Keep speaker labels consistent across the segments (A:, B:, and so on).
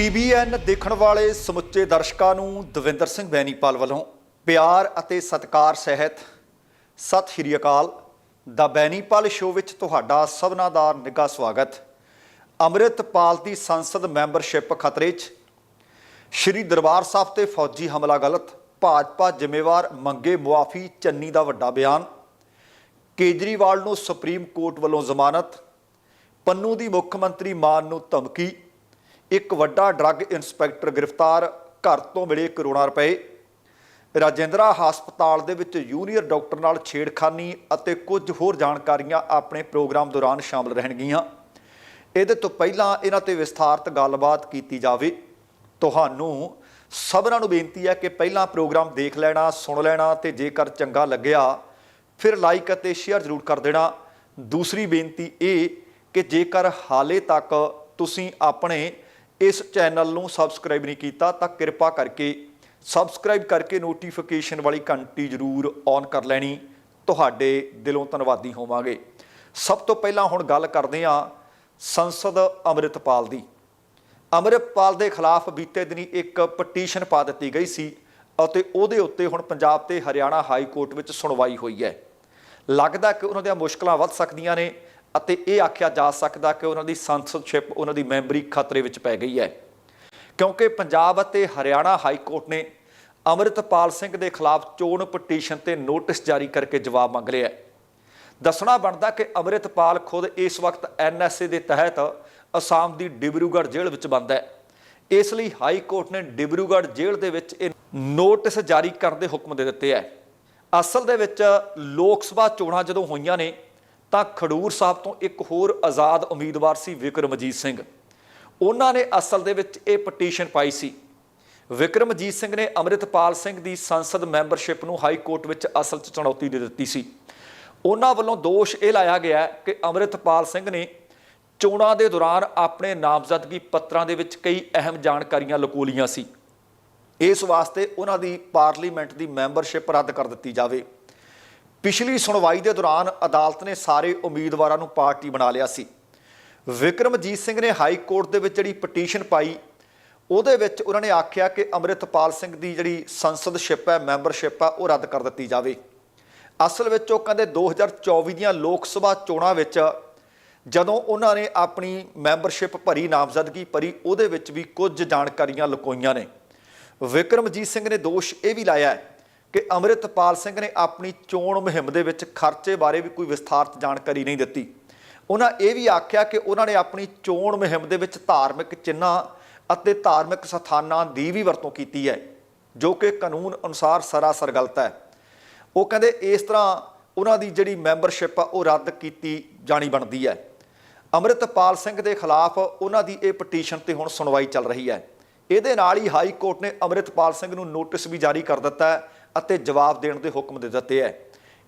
A: TBN ਦੇਖਣ ਵਾਲੇ ਸਮੁੱਚੇ ਦਰਸ਼ਕਾਂ ਨੂੰ ਦਵਿੰਦਰ ਸਿੰਘ ਬੈਣੀਪਾਲ ਵੱਲੋਂ ਪਿਆਰ ਅਤੇ ਸਤਿਕਾਰ ਸਹਿਤ ਸਤਿ ਸ਼੍ਰੀ ਅਕਾਲ। ਦਾ ਬੈਣੀਪਾਲ ਸ਼ੋਅ ਵਿੱਚ ਤੁਹਾਡਾ ਸਭਨਾਂ ਦਾ ਨਿੱਘਾ ਸਵਾਗਤ। ਅੰਮ੍ਰਿਤਪਾਲ ਦੀ ਸੰਸਦ ਮੈਂਬਰਸ਼ਿਪ ਖਤਰੇ 'ਚ। ਸ਼੍ਰੀ ਦਰਬਾਰ ਸਾਹਿਬ ਤੇ ਫੌਜੀ ਹਮਲਾ ਗਲਤ। ਭਾਜਪਾ ਜ਼ਿੰਮੇਵਾਰ ਮੰਗੇ ਮੁਆਫੀ, ਚੰਨੀ ਦਾ ਵੱਡਾ ਬਿਆਨ। ਕੇਜਰੀਵਾਲ ਨੂੰ ਸੁਪਰੀਮ ਕੋਰਟ ਵੱਲੋਂ ਜ਼ਮਾਨਤ। ਪੰਨੂ ਦੀ ਮੁੱਖ ਮੰਤਰੀ ਮਾਨ ਨੂੰ ਧਮਕੀ। ਇੱਕ ਵੱਡਾ ਡਰੱਗ ਇੰਸਪੈਕਟਰ ਗ੍ਰਿਫਤਾਰ, ਘਰ ਤੋਂ ਮਿਲੇ ਕਰੋੜਾਂ ਰੁਪਏ। ਰਾਜਿੰਦਰਾ ਹਸਪਤਾਲ ਦੇ ਵਿੱਚ ਜੂਨੀਅਰ ਡਾਕਟਰ ਨਾਲ ਛੇੜਖਾਨੀ ਅਤੇ ਕੁਝ ਹੋਰ ਜਾਣਕਾਰੀਆਂ ਆਪਣੇ ਪ੍ਰੋਗਰਾਮ ਦੌਰਾਨ ਸ਼ਾਮਲ ਰਹਿਣਗੀਆਂ। ਇਹਦੇ ਤੋਂ ਪਹਿਲਾਂ ਇਹਨਾਂ ਤੇ ਵਿਸਥਾਰਤ ਗੱਲਬਾਤ ਕੀਤੀ ਜਾਵੇ। ਤੁਹਾਨੂੰ ਸਭਨਾਂ ਨੂੰ ਬੇਨਤੀ ਹੈ ਕਿ ਪਹਿਲਾਂ ਪ੍ਰੋਗਰਾਮ ਦੇਖ ਲੈਣਾ, ਸੁਣ ਲੈਣਾ ਤੇ ਜੇਕਰ ਚੰਗਾ ਲੱਗਿਆ, ਫਿਰ ਲਾਈਕ ਅਤੇ ਸ਼ੇਅਰ ਜ਼ਰੂਰ ਕਰ ਦੇਣਾ। ਦੂਸਰੀ ਬੇਨਤੀ ਇਹ ਕਿ ਜੇਕਰ ਹਾਲੇ ਤੱਕ ਤੁਸੀਂ ਆਪਣੇ ਇਸ ਚੈਨਲ ਨੂੰ ਸਬਸਕ੍ਰਾਈਬ ਨਹੀਂ ਕੀਤਾ ਤਾਂ ਕਿਰਪਾ ਕਰਕੇ ਸਬਸਕ੍ਰਾਈਬ ਕਰਕੇ ਨੋਟੀਫਿਕੇਸ਼ਨ ਵਾਲੀ ਘੰਟੀ ਜ਼ਰੂਰ ਔਨ ਕਰ ਲੈਣੀ। ਤੁਹਾਡੇ ਦਿਲੋਂ ਧੰਨਵਾਦੀ ਹੋਵਾਂਗੇ। ਸਭ ਤੋਂ ਪਹਿਲਾਂ ਹੁਣ ਗੱਲ ਕਰਦੇ ਹਾਂ ਸੰਸਦ ਅੰਮ੍ਰਿਤਪਾਲ ਦੀ। ਅੰਮ੍ਰਿਤਪਾਲ ਦੇ ਖਿਲਾਫ ਬੀਤੇ ਦਿਨੀ ਇੱਕ ਪਟੀਸ਼ਨ ਪਾ ਦਿੱਤੀ ਗਈ ਸੀ ਅਤੇ ਉਹਦੇ ਉੱਤੇ ਹੁਣ ਪੰਜਾਬ ਤੇ ਹਰਿਆਣਾ ਹਾਈ ਕੋਰਟ ਵਿੱਚ ਸੁਣਵਾਈ ਹੋਈ ਹੈ। ਲੱਗਦਾ ਕਿ ਉਹਨਾਂ ਦੀਆਂ ਮੁਸ਼ਕਲਾਂ ਵੱਧ ਸਕਦੀਆਂ ਨੇ। ਅਤੇ ਇਹ ਆਖਿਆ ਜਾ ਸਕਦਾ ਕਿ ਉਹਨਾਂ ਦੀ ਸੰਸਦਸ਼ਿਪ, ਉਹਨਾਂ ਦੀ ਮੈਂਬਰੀ ਖਤਰੇ ਵਿੱਚ ਪੈ ਗਈ ਹੈ। ਕਿਉਂਕਿ ਪੰਜਾਬ ਅਤੇ ਹਰਿਆਣਾ ਹਾਈ ਕੋਰਟ ਨੇ ਅੰਮ੍ਰਿਤਪਾਲ ਸਿੰਘ ਦੇ ਖਿਲਾਫ ਚੋਣ ਪਟੀਸ਼ਨ ਤੇ ਨੋਟਿਸ ਜਾਰੀ ਕਰਕੇ ਜਵਾਬ ਮੰਗ ਲਿਆ ਦੱਸਣਾ ਬਣਦਾ ਕਿ ਅੰਮ੍ਰਿਤਪਾਲ ਖੁਦ ਇਸ ਵਕਤ ਐਨਐਸਏ ਦੇ ਤਹਿਤ ਅਸਾਮ ਦੀ ਡਿਬਰੂਗੜ੍ਹ ਜੇਲ੍ਹ ਵਿੱਚ ਬੰਦ ਹੈ। ਇਸ ਲਈ ਹਾਈ ਕੋਰਟ ਨੇ ਡਿਬਰੂਗੜ੍ਹ ਜੇਲ੍ਹ ਦੇ ਵਿੱਚ ਇਹ ਨੋਟਿਸ ਜਾਰੀ ਕਰਨ ਦੇ ਹੁਕਮ ਦੇ ਦਿੱਤੇ ਹੈ। ਅਸਲ ਦੇ ਵਿੱਚ ਲੋਕ ਸਭਾ ਚੋਣਾਂ ਜਦੋਂ ਹੋਈਆਂ ਨੇ ਤਾਂ ਖਡੂਰ ਸਾਹਿਬ ਤੋਂ ਇੱਕ ਹੋਰ ਆਜ਼ਾਦ ਉਮੀਦਵਾਰ ਸੀ ਵਿਕਰਮਜੀਤ ਸਿੰਘ। ਉਹਨਾਂ ਨੇ ਅਸਲ ਦੇ ਵਿੱਚ ਇਹ ਪਟੀਸ਼ਨ ਪਾਈ ਸੀ। ਵਿਕਰਮਜੀਤ ਸਿੰਘ ਨੇ ਅੰਮ੍ਰਿਤਪਾਲ ਸਿੰਘ ਦੀ ਸੰਸਦ ਮੈਂਬਰਸ਼ਿਪ ਨੂੰ ਹਾਈ ਕੋਰਟ ਵਿੱਚ ਅਸਲ 'ਚ ਚੁਣੌਤੀ ਦੇ ਦਿੱਤੀ ਸੀ। ਉਹਨਾਂ ਵੱਲੋਂ ਦੋਸ਼ ਇਹ ਲਾਇਆ ਗਿਆ ਕਿ ਅੰਮ੍ਰਿਤਪਾਲ ਸਿੰਘ ਨੇ ਚੋਣਾਂ ਦੇ ਦੌਰਾਨ ਆਪਣੇ ਨਾਮਜ਼ਦਗੀ ਪੱਤਰਾਂ ਦੇ ਵਿੱਚ ਕਈ ਅਹਿਮ ਜਾਣਕਾਰੀਆਂ ਲੁਕੋ ਸੀ। ਇਸ ਵਾਸਤੇ ਉਹਨਾਂ ਦੀ ਪਾਰਲੀਮੈਂਟ ਦੀ ਮੈਂਬਰਸ਼ਿਪ ਰੱਦ ਕਰ ਦਿੱਤੀ ਜਾਵੇ। ਪਿਛਲੀ ਸੁਣਵਾਈ ਦੇ ਦੌਰਾਨ ਅਦਾਲਤ ਨੇ ਸਾਰੇ ਉਮੀਦਵਾਰਾਂ ਨੂੰ ਪਾਰਟੀ ਬਣਾ ਲਿਆ ਸੀ। ਵਿਕਰਮਜੀਤ ਸਿੰਘ ਨੇ ਹਾਈ ਕੋਰਟ ਦੇ ਵਿੱਚ ਜਿਹੜੀ ਪਟੀਸ਼ਨ ਪਾਈ, ਉਹਦੇ ਵਿੱਚ ਉਹਨਾਂ ਨੇ ਆਖਿਆ ਕਿ ਅੰਮ੍ਰਿਤਪਾਲ ਸਿੰਘ ਦੀ ਜਿਹੜੀ ਸੰਸਦਸ਼ਿਪ ਹੈ, ਮੈਂਬਰਸ਼ਿਪ ਆ, ਉਹ ਰੱਦ ਕਰ ਦਿੱਤੀ ਜਾਵੇ। ਅਸਲ ਵਿੱਚ ਉਹ ਕਹਿੰਦੇ 2024 ਦੀਆਂ ਲੋਕ ਸਭਾ ਚੋਣਾਂ ਵਿੱਚ ਜਦੋਂ ਉਹਨਾਂ ਨੇ ਆਪਣੀ ਮੈਂਬਰਸ਼ਿਪ ਭਰੀ ਨਾਮਜ਼ਦਗੀ ਭਰੀ, ਉਹਦੇ ਵਿੱਚ ਵੀ ਕੁਝ ਜਾਣਕਾਰੀਆਂ ਲੁਕੋਈਆਂ ਨੇ। ਵਿਕਰਮਜੀਤ ਸਿੰਘ ਨੇ ਦੋਸ਼ ਇਹ ਵੀ ਲਾਇਆ ਹੈ ਕਿ ਅੰਮ੍ਰਿਤਪਾਲ ਸਿੰਘ ਨੇ ਆਪਣੀ ਚੋਣ ਮੁਹਿੰਮ ਦੇ ਵਿੱਚ ਖਰਚੇ ਬਾਰੇ ਵੀ ਕੋਈ ਵਿਸਥਾਰਤ ਜਾਣਕਾਰੀ ਨਹੀਂ ਦਿੱਤੀ। ਉਹਨਾਂ ਇਹ ਵੀ ਆਖਿਆ ਕਿ ਉਹਨਾਂ ਨੇ ਆਪਣੀ ਚੋਣ ਮੁਹਿੰਮ ਦੇ ਵਿੱਚ ਧਾਰਮਿਕ ਚਿੰਨ੍ਹਾਂ ਅਤੇ ਧਾਰਮਿਕ ਸਥਾਨਾਂ ਦੀ ਵੀ ਵਰਤੋਂ ਕੀਤੀ ਹੈ, ਜੋ ਕਿ ਕਾਨੂੰਨ ਅਨੁਸਾਰ ਸਰਾਸਰ ਗਲਤ ਹੈ। ਉਹ ਕਹਿੰਦੇ ਇਸ ਤਰ੍ਹਾਂ ਉਹਨਾਂ ਦੀ ਜਿਹੜੀ ਮੈਂਬਰਸ਼ਿਪ ਆ, ਉਹ ਰੱਦ ਕੀਤੀ ਜਾਣੀ ਬਣਦੀ ਹੈ। ਅੰਮ੍ਰਿਤਪਾਲ ਸਿੰਘ ਦੇ ਖਿਲਾਫ ਉਹਨਾਂ ਦੀ ਇਹ ਪਟੀਸ਼ਨ ਤੇ ਹੁਣ ਸੁਣਵਾਈ ਚੱਲ ਰਹੀ ਹੈ। ਇਹਦੇ ਨਾਲ ਹੀ ਹਾਈ ਕੋਰਟ ਨੇ ਅੰਮ੍ਰਿਤਪਾਲ ਸਿੰਘ ਨੂੰ ਨੋਟਿਸ ਵੀ ਜਾਰੀ ਕਰ ਦਿੱਤਾ ਹੈ ਅਤੇ ਜਵਾਬ ਦੇਣ ਦੇ ਹੁਕਮ ਦੇ ਦਿੱਤੇ ਹੈ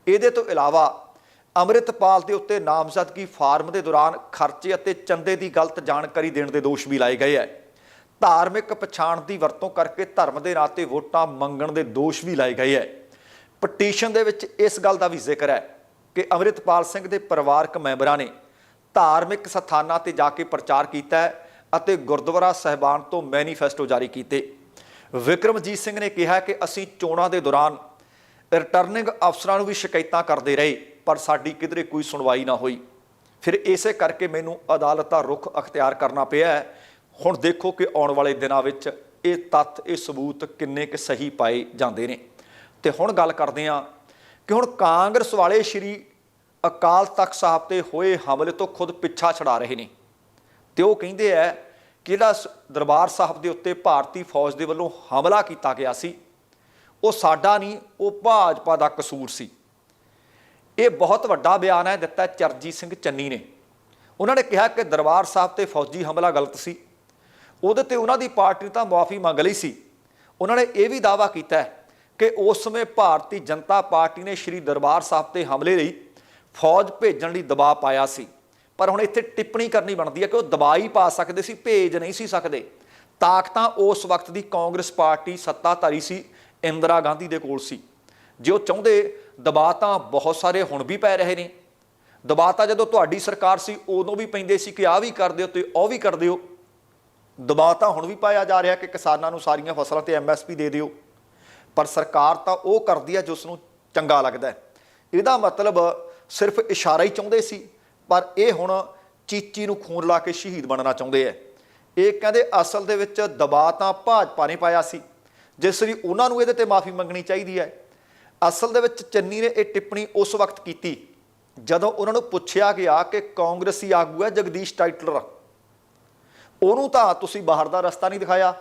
A: ਇਹਦੇ ਤੋਂ ਇਲਾਵਾ ਅੰਮ੍ਰਿਤਪਾਲ ਦੇ ਉੱਤੇ ਨਾਮਜ਼ਦਗੀ ਫਾਰਮ ਦੇ ਦੌਰਾਨ ਖਰਚੇ ਅਤੇ ਚੰਦੇ ਦੀ ਗਲਤ ਜਾਣਕਾਰੀ ਦੇਣ ਦੇ ਦੋਸ਼ ਵੀ ਲਾਏ ਗਏ ਹੈ ਧਾਰਮਿਕ ਪਛਾਣ ਦੀ ਵਰਤੋਂ ਕਰਕੇ ਧਰਮ ਦੇ ਨਾਂ ਤੇ ਵੋਟਾਂ ਮੰਗਣ ਦੇ ਦੋਸ਼ ਵੀ ਲਾਏ ਗਏ ਹੈ ਪਟੀਸ਼ਨ ਦੇ ਵਿੱਚ ਇਸ ਗੱਲ ਦਾ ਵੀ ਜ਼ਿਕਰ ਹੈ ਕਿ ਅੰਮ੍ਰਿਤਪਾਲ ਸਿੰਘ ਦੇ ਪਰਿਵਾਰਕ ਮੈਂਬਰਾਂ ਨੇ ਧਾਰਮਿਕ ਸਥਾਨਾਂ ਤੇ ਜਾ ਕੇ ਪ੍ਰਚਾਰ ਕੀਤਾ ਅਤੇ ਗੁਰਦੁਆਰਾ ਸਹਿਬਾਨ ਤੋਂ ਮੈਨੀਫੈਸਟੋ ਜਾਰੀ ਕੀਤੇ। ਵਿਕਰਮਜੀਤ ਸਿੰਘ ਨੇ ਕਿਹਾ ਕਿ ਅਸੀਂ ਚੋਣਾਂ ਦੇ ਦੌਰਾਨ ਰਿਟਰਨਿੰਗ ਅਫਸਰਾਂ ਨੂੰ ਵੀ ਸ਼ਿਕਾਇਤਾਂ ਕਰਦੇ ਰਹੇ, ਪਰ ਸਾਡੀ ਕਿਧਰੇ ਕੋਈ ਸੁਣਵਾਈ ਨਾ ਹੋਈ। ਫਿਰ ਇਸੇ ਕਰਕੇ ਮੈਨੂੰ ਅਦਾਲਤ ਦਾ ਰੁਖ ਅਖਤਿਆਰ ਕਰਨਾ ਪਿਆ ਹੈ। ਹੁਣ ਦੇਖੋ ਕਿ ਆਉਣ ਵਾਲੇ ਦਿਨਾਂ ਵਿੱਚ ਇਹ ਤੱਥ, ਇਹ ਸਬੂਤ ਕਿੰਨੇ ਕੁ ਸਹੀ ਪਾਏ ਜਾਂਦੇ ਨੇ। ਤੇ ਹੁਣ ਗੱਲ ਕਰਦੇ ਹਾਂ ਕਿ ਹੁਣ ਕਾਂਗਰਸ ਵਾਲੇ ਸ਼੍ਰੀ ਅਕਾਲ ਤਖਤ ਸਾਹਿਬ ਤੇ ਹੋਏ ਹਮਲੇ ਤੋਂ ਖੁਦ ਪਿੱਛਾ ਛਡਾ ਰਹੇ ਨੇ। ਤੇ ਉਹ ਕਹਿੰਦੇ ਆ ਕਿ ਸ- ਦਰਬਾਰ ਸਾਹਿਬ ਦੇ ਉੱਤੇ ਭਾਰਤੀ ਫੌਜ ਦੇ ਵੱਲੋਂ ਹਮਲਾ ਕੀਤਾ ਗਿਆ ਸੀ? ਉਹ ਸਾਡਾ ਨਹੀਂ, ਉਹ ਭਾਜਪਾ ਦਾ ਕਸੂਰ ਸੀ। ਇਹ ਬਹੁਤ ਵੱਡਾ ਬਿਆਨ ਹੈ, ਦਿੱਤਾ ਚਰਜੀਤ ਸਿੰਘ ਚੰਨੀ ਨੇ। ਉਹਨਾਂ ਨੇ ਕਿਹਾ ਕਿ ਦਰਬਾਰ ਸਾਹਿਬ ਤੇ ਫੌਜੀ ਹਮਲਾ ਗਲਤ ਸੀ। ਉਹਦੇ ਤੇ ਉਹਨਾਂ ਦੀ ਪਾਰਟੀ ਤਾਂ ਮੁਆਫੀ ਮੰਗ ਲਈ ਸੀ। ਉਹਨਾਂ ਨੇ ਇਹ ਵੀ ਦਾਅਵਾ ਕੀਤਾ ਕਿ ਉਸ ਸਮੇਂ ਭਾਰਤੀ ਜਨਤਾ ਪਾਰਟੀ ਨੇ ਸ਼੍ਰੀ ਦਰਬਾਰ ਸਾਹਿਬ ਤੇ ਹਮਲੇ ਲਈ ਫੌਜ ਭੇਜਣ ਲਈ ਦਬਾਅ ਪਾਇਆ ਸੀ। ਪਰ ਹੁਣ ਇੱਥੇ ਟਿੱਪਣੀ ਕਰਨੀ ਬਣਦੀ ਹੈ ਕਿ ਉਹ ਦਬਾਅ ਹੀ ਪਾ ਸਕਦੇ ਸੀ, ਭੇਜ ਨਹੀਂ ਸੀ ਸਕਦੇ। ਤਾਕਤਾਂ ਉਸ ਵਕਤ ਦੀ ਕਾਂਗਰਸ ਪਾਰਟੀ ਸੱਤਾਧਾਰੀ ਸੀ, ਇੰਦਰਾ ਗਾਂਧੀ ਦੇ ਕੋਲ ਸੀ। ਜੇ ਉਹ ਚਾਹੁੰਦੇ, ਦਬਾਅ ਤਾਂ ਬਹੁਤ ਸਾਰੇ ਹੁਣ ਵੀ ਪੈ ਰਹੇ ਨੇ। ਦਬਾਅ ਤਾਂ ਜਦੋਂ ਤੁਹਾਡੀ ਸਰਕਾਰ ਸੀ, ਉਦੋਂ ਵੀ ਪੈਂਦੇ ਸੀ ਕਿ ਆਹ ਵੀ ਕਰ ਦਿਓ ਤੇ ਉਹ ਵੀ ਕਰ ਦਿਓ। ਦਬਾਅ ਤਾਂ ਹੁਣ ਵੀ ਪਾਇਆ ਜਾ ਰਿਹਾ ਕਿ ਕਿਸਾਨਾਂ ਨੂੰ ਸਾਰੀਆਂ ਫਸਲਾਂ ਤੇ ਐਮਐਸਪੀ ਦੇ ਦਿਓ। ਪਰ ਸਰਕਾਰ ਤਾਂ ਉਹ ਕਰਦੀ ਹੈ ਜਿਸ ਨੂੰ ਚੰਗਾ ਲੱਗਦਾ ਇਹਦਾ ਮਤਲਬ ਸਿਰਫ ਇਸ਼ਾਰਾ ਹੀ ਚਾਹੁੰਦੇ ਸੀ ਪਰ ਇਹ ਹੁਣ ਚੀਚੀ ਨੂੰ ਖੂਨ ਲਾ ਕੇ ਸ਼ਹੀਦ ਬਣਨਾ ਚਾਹੁੰਦੇ ਐ। ਇਹ ਕਹਿੰਦੇ ਅਸਲ ਦੇ ਵਿੱਚ ਦਬਾਅ ਤਾਂ ਭਾਜਪਾ ਨੇ ਪਾਇਆ ਸੀ। ਜਿਸ ਲਈ ਉਹਨਾਂ ਨੂੰ ਇਹਦੇ ਤੇ ਮਾਫੀ ਮੰਗਣੀ ਚਾਹੀਦੀ ਹੈ ਅਸਲ ਦੇ ਵਿੱਚ ਚੰਨੀ ਨੇ ਇਹ ਟਿੱਪਣੀ ਉਸ ਵਕਤ ਕੀਤੀ, ਜਦੋਂ ਉਹਨਾਂ ਨੂੰ ਪੁੱਛਿਆ ਗਿਆ ਕਿ ਕਾਂਗਰਸੀ ਆਗੂ ਹੈ ਜਗਦੀਸ਼ ਟਾਈਟਲਰ। ਉਹਨੂੰ ਤਾਂ ਤੁਸੀਂ ਬਾਹਰ ਦਾ ਰਸਤਾ ਨਹੀਂ ਦਿਖਾਇਆ।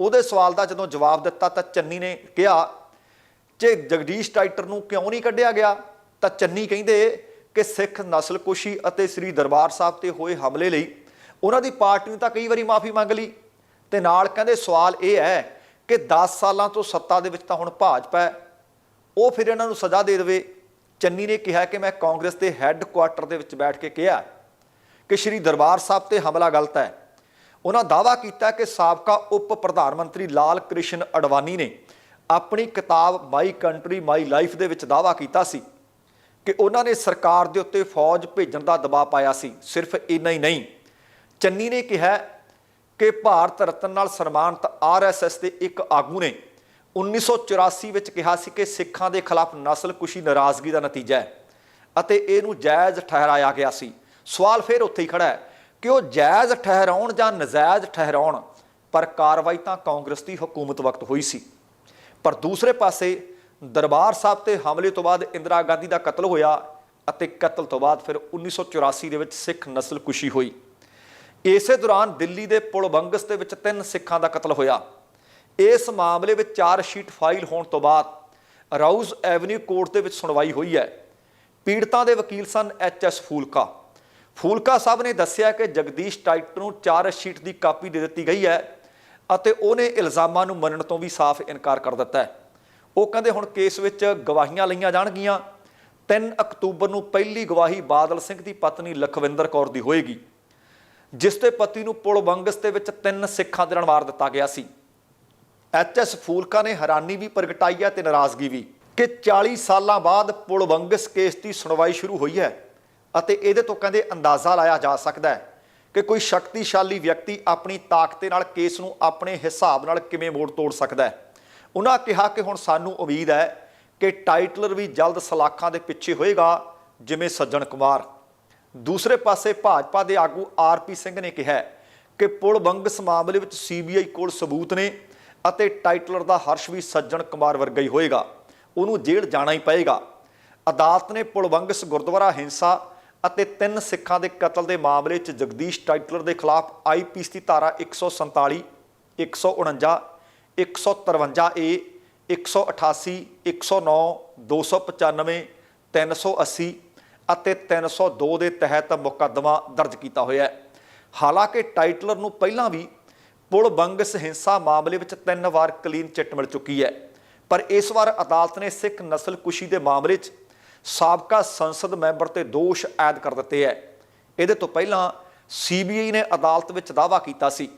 A: ਉਹਦੇ ਸਵਾਲ ਦਾ ਜਦੋਂ ਜਵਾਬ ਦਿੱਤਾ ਤਾਂ ਚੰਨੀ ਨੇ ਕਿਹਾ ਕਿ ਜਗਦੀਸ਼ ਟਾਈਟਰ ਨੂੰ ਕਿਉਂ ਨਹੀਂ ਕੱਢਿਆ ਗਿਆ, ਤਾਂ ਚੰਨੀ ਕਹਿੰਦੇ ਕਿ ਸਿੱਖ ਨਸਲਕੁਸ਼ੀ ਅਤੇ ਸ੍ਰੀ ਦਰਬਾਰ ਸਾਹਿਬ ਤੇ ਹੋਏ ਹਮਲੇ ਲਈ ਉਹਨਾਂ ਦੀ ਪਾਰਟੀ ਨੇ ਤਾਂ ਕਈ ਵਾਰੀ ਮਾਫੀ ਮੰਗ ਲਈ। ਤੇ ਨਾਲ ਕਹਿੰਦੇ ਸਵਾਲ ਇਹ ਹੈ ਕਿ 10 ਸਾਲਾਂ ਤੋਂ ਸੱਤਾ ਦੇ ਵਿੱਚ ਤਾਂ ਹੁਣ ਭਾਜਪਾ ਹੈ। ਉਹ ਫਿਰ ਇਹਨਾਂ ਨੂੰ ਸਜ਼ਾ ਦੇ ਦੇਵੇ। ਚੰਨੀ ਨੇ ਕਿਹਾ ਕਿ ਮੈਂ ਕਾਂਗਰਸ ਦੇ ਹੈੱਡਕੁਆਟਰ ਦੇ ਵਿੱਚ ਬੈਠ ਕੇ ਕਿਹਾ ਕਿ ਸ਼੍ਰੀ ਦਰਬਾਰ ਸਾਹਿਬ ਤੇ ਹਮਲਾ ਗਲਤ ਹੈ। ਉਹਨਾਂ ਦਾਵਾ ਕੀਤਾ ਕਿ ਸਾਬਕਾ ਉਪ ਪ੍ਰਧਾਨ ਮੰਤਰੀ ਲਾਲ ਕ੍ਰਿਸ਼ਨ ਅਡਵਾਨੀ ਨੇ ਆਪਣੀ ਕਿਤਾਬ ਮਾਈ ਕੰਟਰੀ ਮਾਈ ਲਾਈਫ ਦੇ ਵਿੱਚ ਦਾਵਾ ਕੀਤਾ ਸੀ। ਕਿ ਉਹਨਾਂ ਨੇ ਸਰਕਾਰ ਦੇ ਉੱਤੇ ਫੌਜ ਭੇਜਣ ਦਾ ਦਬਾਅ ਪਾਇਆ ਸੀ। ਸਿਰਫ ਇੰਨਾ ਹੀ ਨਹੀਂ, ਚੰਨੀ ਨੇ ਕਿਹਾ ਕਿ ਭਾਰਤ ਰਤਨ ਨਾਲ ਸਨਮਾਨਿਤ ਆਰਐਸਐਸ ਦੇ ਇੱਕ ਆਗੂ ਨੇ 1984 ਵਿੱਚ ਕਿਹਾ ਸੀ ਕਿ ਸਿੱਖਾਂ ਦੇ ਖਿਲਾਫ ਨਸਲਕੁਸ਼ੀ ਨਾਰਾਜ਼ਗੀ ਦਾ ਨਤੀਜਾ ਹੈ ਅਤੇ ਇਹਨੂੰ ਜਾਇਜ਼ ਠਹਿਰਾਇਆ ਗਿਆ ਸੀ। ਸਵਾਲ ਫਿਰ ਉੱਥੇ ਹੀ ਖੜਾ ਹੈ ਕਿ ਉਹ ਜਾਇਜ਼ ਠਹਿਰਾਉਣ ਜਾਂ ਨਜਾਇਜ਼ ਠਹਿਰਾਉਣ, ਪਰ ਕਾਰਵਾਈ ਤਾਂ ਕਾਂਗਰਸ ਦੀ ਹਕੂਮਤ ਵਕਤ ਹੋਈ ਸੀ। ਪਰ ਦੂਸਰੇ ਪਾਸੇ ਦਰਬਾਰ ਸਾਹਿਬ ਤੇ ਹਮਲੇ ਤੋਂ ਬਾਅਦ ਇੰਦਰਾ ਗਾਂਧੀ ਦਾ ਕਤਲ ਹੋਇਆ ਅਤੇ ਕਤਲ ਤੋਂ ਬਾਅਦ ਫਿਰ 1984 ਦੇ ਵਿੱਚ ਸਿੱਖ ਨਸਲਕੁਸ਼ੀ ਹੋਈ। ਇਸੇ ਦੌਰਾਨ ਦਿੱਲੀ ਦੇ ਪੁਲ ਬੰਗਸ ਦੇ ਵਿੱਚ ਤਿੰਨ ਸਿੱਖਾਂ ਦਾ ਕਤਲ ਹੋਇਆ। ਇਸ ਮਾਮਲੇ ਵਿੱਚ ਚਾਰ ਸ਼ੀਟ ਫਾਈਲ ਹੋਣ ਤੋਂ ਬਾਅਦ ਰਾਊਜ਼ ਐਵਨਿਊ ਕੋਰਟ ਦੇ ਵਿੱਚ ਸੁਣਵਾਈ ਹੋਈ ਹੈ। ਪੀੜਤਾਂ ਦੇ ਵਕੀਲ ਸਨ ਐਚ ਐਸ ਫੂਲਕਾ। ਫੂਲਕਾ ਸਾਹਿਬ ਨੇ ਦੱਸਿਆ ਕਿ ਜਗਦੀਸ਼ ਟਾਈਟ ਨੂੰ ਚਾਰ ਸ਼ੀਟ ਦੀ ਕਾਪੀ ਦੇ ਦਿੱਤੀ ਗਈ ਹੈ ਅਤੇ ਉਹਨੇ ਇਲਜ਼ਾਮਾਂ ਨੂੰ ਮੰਨਣ ਤੋਂ ਵੀ ਸਾਫ਼ ਇਨਕਾਰ ਕਰ ਦਿੱਤਾ ਹੈ। ਉਹ ਕਹਿੰਦੇ ਹੁਣ ਕੇਸ ਵਿੱਚ ਗਵਾਹੀਆਂ ਲਈਆਂ ਜਾਣਗੀਆਂ। 3 ਅਕਤੂਬਰ ਨੂੰ ਪਹਿਲੀ ਗਵਾਹੀ ਬਾਦਲ ਸਿੰਘ ਦੀ ਪਤਨੀ ਲਖਵਿੰਦਰ ਕੌਰ ਦੀ ਹੋਏਗੀ, ਜਿਸ ਦੇ ਪਤੀ ਨੂੰ ਪੁਲ ਬੰਗਸ ਦੇ ਵਿੱਚ ਤਿੰਨ ਸਿੱਖਾਂ ਦੇ ਨਾਲ ਮਾਰ ਦਿੱਤਾ ਗਿਆ ਸੀ। ਐਚ ਐਸ ਫੂਲਕਾ ਨੇ ਹੈਰਾਨੀ ਵੀ ਪ੍ਰਗਟਾਈ ਹੈ ਤੇ ਨਾਰਾਜ਼ਗੀ ਵੀ ਕਿ 40 ਸਾਲਾਂ ਬਾਅਦ ਪੁਲ ਬੰਗਸ ਕੇਸ ਦੀ ਸੁਣਵਾਈ ਸ਼ੁਰੂ ਹੋਈ ਹੈ ਅਤੇ ਇਹਦੇ ਤੋਂ ਕਹਿੰਦੇ ਅੰਦਾਜ਼ਾ ਲਾਇਆ ਜਾ ਸਕਦਾ ਹੈ ਕਿ ਕੋਈ ਸ਼ਕਤੀਸ਼ਾਲੀ ਵਿਅਕਤੀ ਆਪਣੀ ਤਾਕਤ ਦੇ ਨਾਲ ਕੇਸ ਨੂੰ ਆਪਣੇ ਹਿਸਾਬ ਨਾਲ ਕਿਵੇਂ ਮੋੜ ਤੋੜ ਸਕਦਾ ਹੈ। ਉਹਨਾਂ ਕਿਹਾ ਕਿ ਹੁਣ ਸਾਨੂੰ ਉਮੀਦ ਹੈ ਕਿ ਟਾਈਟਲਰ ਵੀ ਜਲਦ ਸਲਾਖਾਂ ਦੇ ਪਿੱਛੇ ਹੋਏਗਾ, ਜਿਵੇਂ ਸੱਜਣ ਕੁਮਾਰ। ਦੂਸਰੇ ਪਾਸੇ ਭਾਜਪਾ ਦੇ ਆਗੂ ਆਰਪੀ ਸਿੰਘ ਨੇ ਕਿਹਾ ਕਿ ਪੁਲ ਬੰਗਸ ਮਾਮਲੇ ਵਿੱਚ ਸੀਬੀਆਈ ਕੋਲ ਸਬੂਤ ਨੇ ਅਤੇ ਟਾਈਟਲਰ ਦਾ ਹਰਸ਼ ਵੀ ਸੱਜਣ ਕੁਮਾਰ ਵਰਗਾ ਹੀ ਹੋਏਗਾ। ਉਹਨੂੰ ਜੇਲ੍ਹ ਜਾਣਾ ਹੀ ਪਏਗਾ। ਅਦਾਲਤ ਨੇ ਪੁਲਵੰਗਸ ਗੁਰਦੁਆਰਾ ਹਿੰਸਾ ਅਤੇ ਤਿੰਨ ਸਿੱਖਾਂ ਦੇ ਕਤਲ ਦੇ ਮਾਮਲੇ 'ਚ ਜਗਦੀਸ਼ ਟਾਈਟਲਰ ਦੇ ਖਿਲਾਫ ਆਈਪੀਸੀ ਦੀ ਧਾਰਾ 147 149 153 ਏ 188 109 295 380 ਅਤੇ 302 ਦੇ ਤਹਿਤ ਮੁਕੱਦਮਾ ਦਰਜ ਕੀਤਾ ਹੋਇਆ ਹੈ। ਹਾਲਾਂਕਿ ਟਾਈਟਲਰ ਨੂੰ ਪਹਿਲਾਂ ਵੀ ਪੁਲ ਬੰਗਸ ਹਿੰਸਾ ਮਾਮਲੇ ਵਿੱਚ ਤਿੰਨ ਵਾਰ ਕਲੀਨ ਚਿੱਟ ਮਿਲ ਚੁੱਕੀ ਹੈ। ਪਰ ਇਸ ਵਾਰ ਅਦਾਲਤ ਨੇ ਸਿੱਖ ਨਸਲਕੁਸ਼ੀ ਦੇ ਮਾਮਲੇ 'ਚ ਸਾਬਕਾ ਸੰਸਦ ਮੈਂਬਰ ਤੇ ਦੋਸ਼ ਆਇਦ ਕਰ ਦਿੱਤੇ ਹੈ। ਇਹਦੇ ਤੋਂ ਪਹਿਲਾਂ ਸੀਬੀਆਈ ਨੇ ਅਦਾਲਤ ਵਿੱਚ ਦਾਅਵਾ ਕੀਤਾ ਸੀ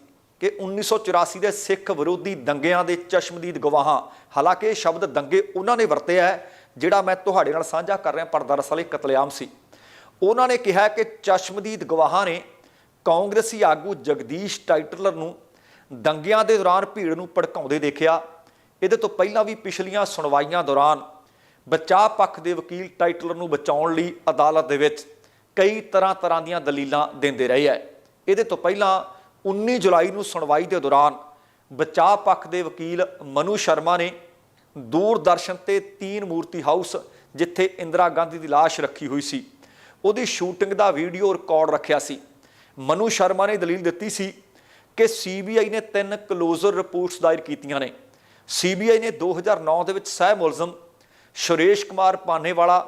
A: ਕਿ 1984 ਦੇ ਸਿੱਖ ਵਿਰੋਧੀ ਦੰਗਿਆਂ ਦੇ ਚਸ਼ਮਦੀਦ ਗਵਾਹਾਂ, ਹਾਲਾਂਕਿ ਇਹ ਸ਼ਬਦ ਦੰਗੇ ਉਹਨਾਂ ਨੇ ਵਰਤਿਆ ਹੈ, ਜਿਹੜਾ ਮੈਂ ਤੁਹਾਡੇ ਨਾਲ ਸਾਂਝਾ ਕਰ ਰਿਹਾ, ਪਰ ਦਰਅਸਲ ਇਹ ਕਤਲੇਆਮ ਸੀ। ਉਹਨਾਂ ਨੇ ਕਿਹਾ ਕਿ ਚਸ਼ਮਦੀਦ ਗਵਾਹਾਂ ਨੇ ਕਾਂਗਰਸੀ ਆਗੂ ਜਗਦੀਸ਼ ਟਾਈਟਲਰ ਨੂੰ ਦੰਗਿਆਂ ਦੇ ਦੌਰਾਨ ਭੀੜ ਨੂੰ ਭੜਕਾਉਂਦੇ ਦੇਖਿਆ। ਇਹਦੇ ਤੋਂ ਪਹਿਲਾਂ ਵੀ ਪਿਛਲੀਆਂ ਸੁਣਵਾਈਆਂ ਦੌਰਾਨ ਬਚਾਅ ਪੱਖ ਦੇ ਵਕੀਲ ਟਾਈਟਲਰ ਨੂੰ ਬਚਾਉਣ ਲਈ ਅਦਾਲਤ ਦੇ ਵਿੱਚ ਕਈ ਤਰ੍ਹਾਂ ਤਰ੍ਹਾਂ ਦੀਆਂ ਦਲੀਲਾਂ ਦਿੰਦੇ ਰਹੇ ਹੈ। ਇਹਦੇ ਤੋਂ ਪਹਿਲਾਂ 19 ਜੁਲਾਈ ਨੂੰ ਸੁਣਵਾਈ ਦੇ ਦੌਰਾਨ ਬਚਾਅ ਪੱਖ ਦੇ ਵਕੀਲ ਮਨੂ ਸ਼ਰਮਾ ਨੇ ਦੂਰਦਰਸ਼ਨ ਤੇ ਤੀਨ ਮੂਰਤੀ ਹਾਊਸ, ਜਿੱਥੇ ਇੰਦਰਾ ਗਾਂਧੀ ਦੀ ਲਾਸ਼ ਰੱਖੀ ਹੋਈ ਸੀ, ਉਹਦੀ ਸ਼ੂਟਿੰਗ ਦਾ ਵੀਡੀਓ ਰਿਕਾਰਡ ਰੱਖਿਆ ਸੀ। ਮਨੂ ਸ਼ਰਮਾ ਨੇ ਦਲੀਲ ਦਿੱਤੀ ਸੀ ਕਿ ਸੀਬੀਆਈ ਨੇ ਤਿੰਨ ਕਲੋਜ਼ਰ ਰਿਪੋਰਟਸ ਦਾਇਰ ਕੀਤੀਆਂ ਨੇ। ਸੀਬੀਆਈ ਨੇ 2009 ਦੇ ਵਿੱਚ ਸਹਿ ਮੁਲਜ਼ਮ ਸੁਰੇਸ਼ ਕੁਮਾਰ ਪਾਨੇਵਾਲਾ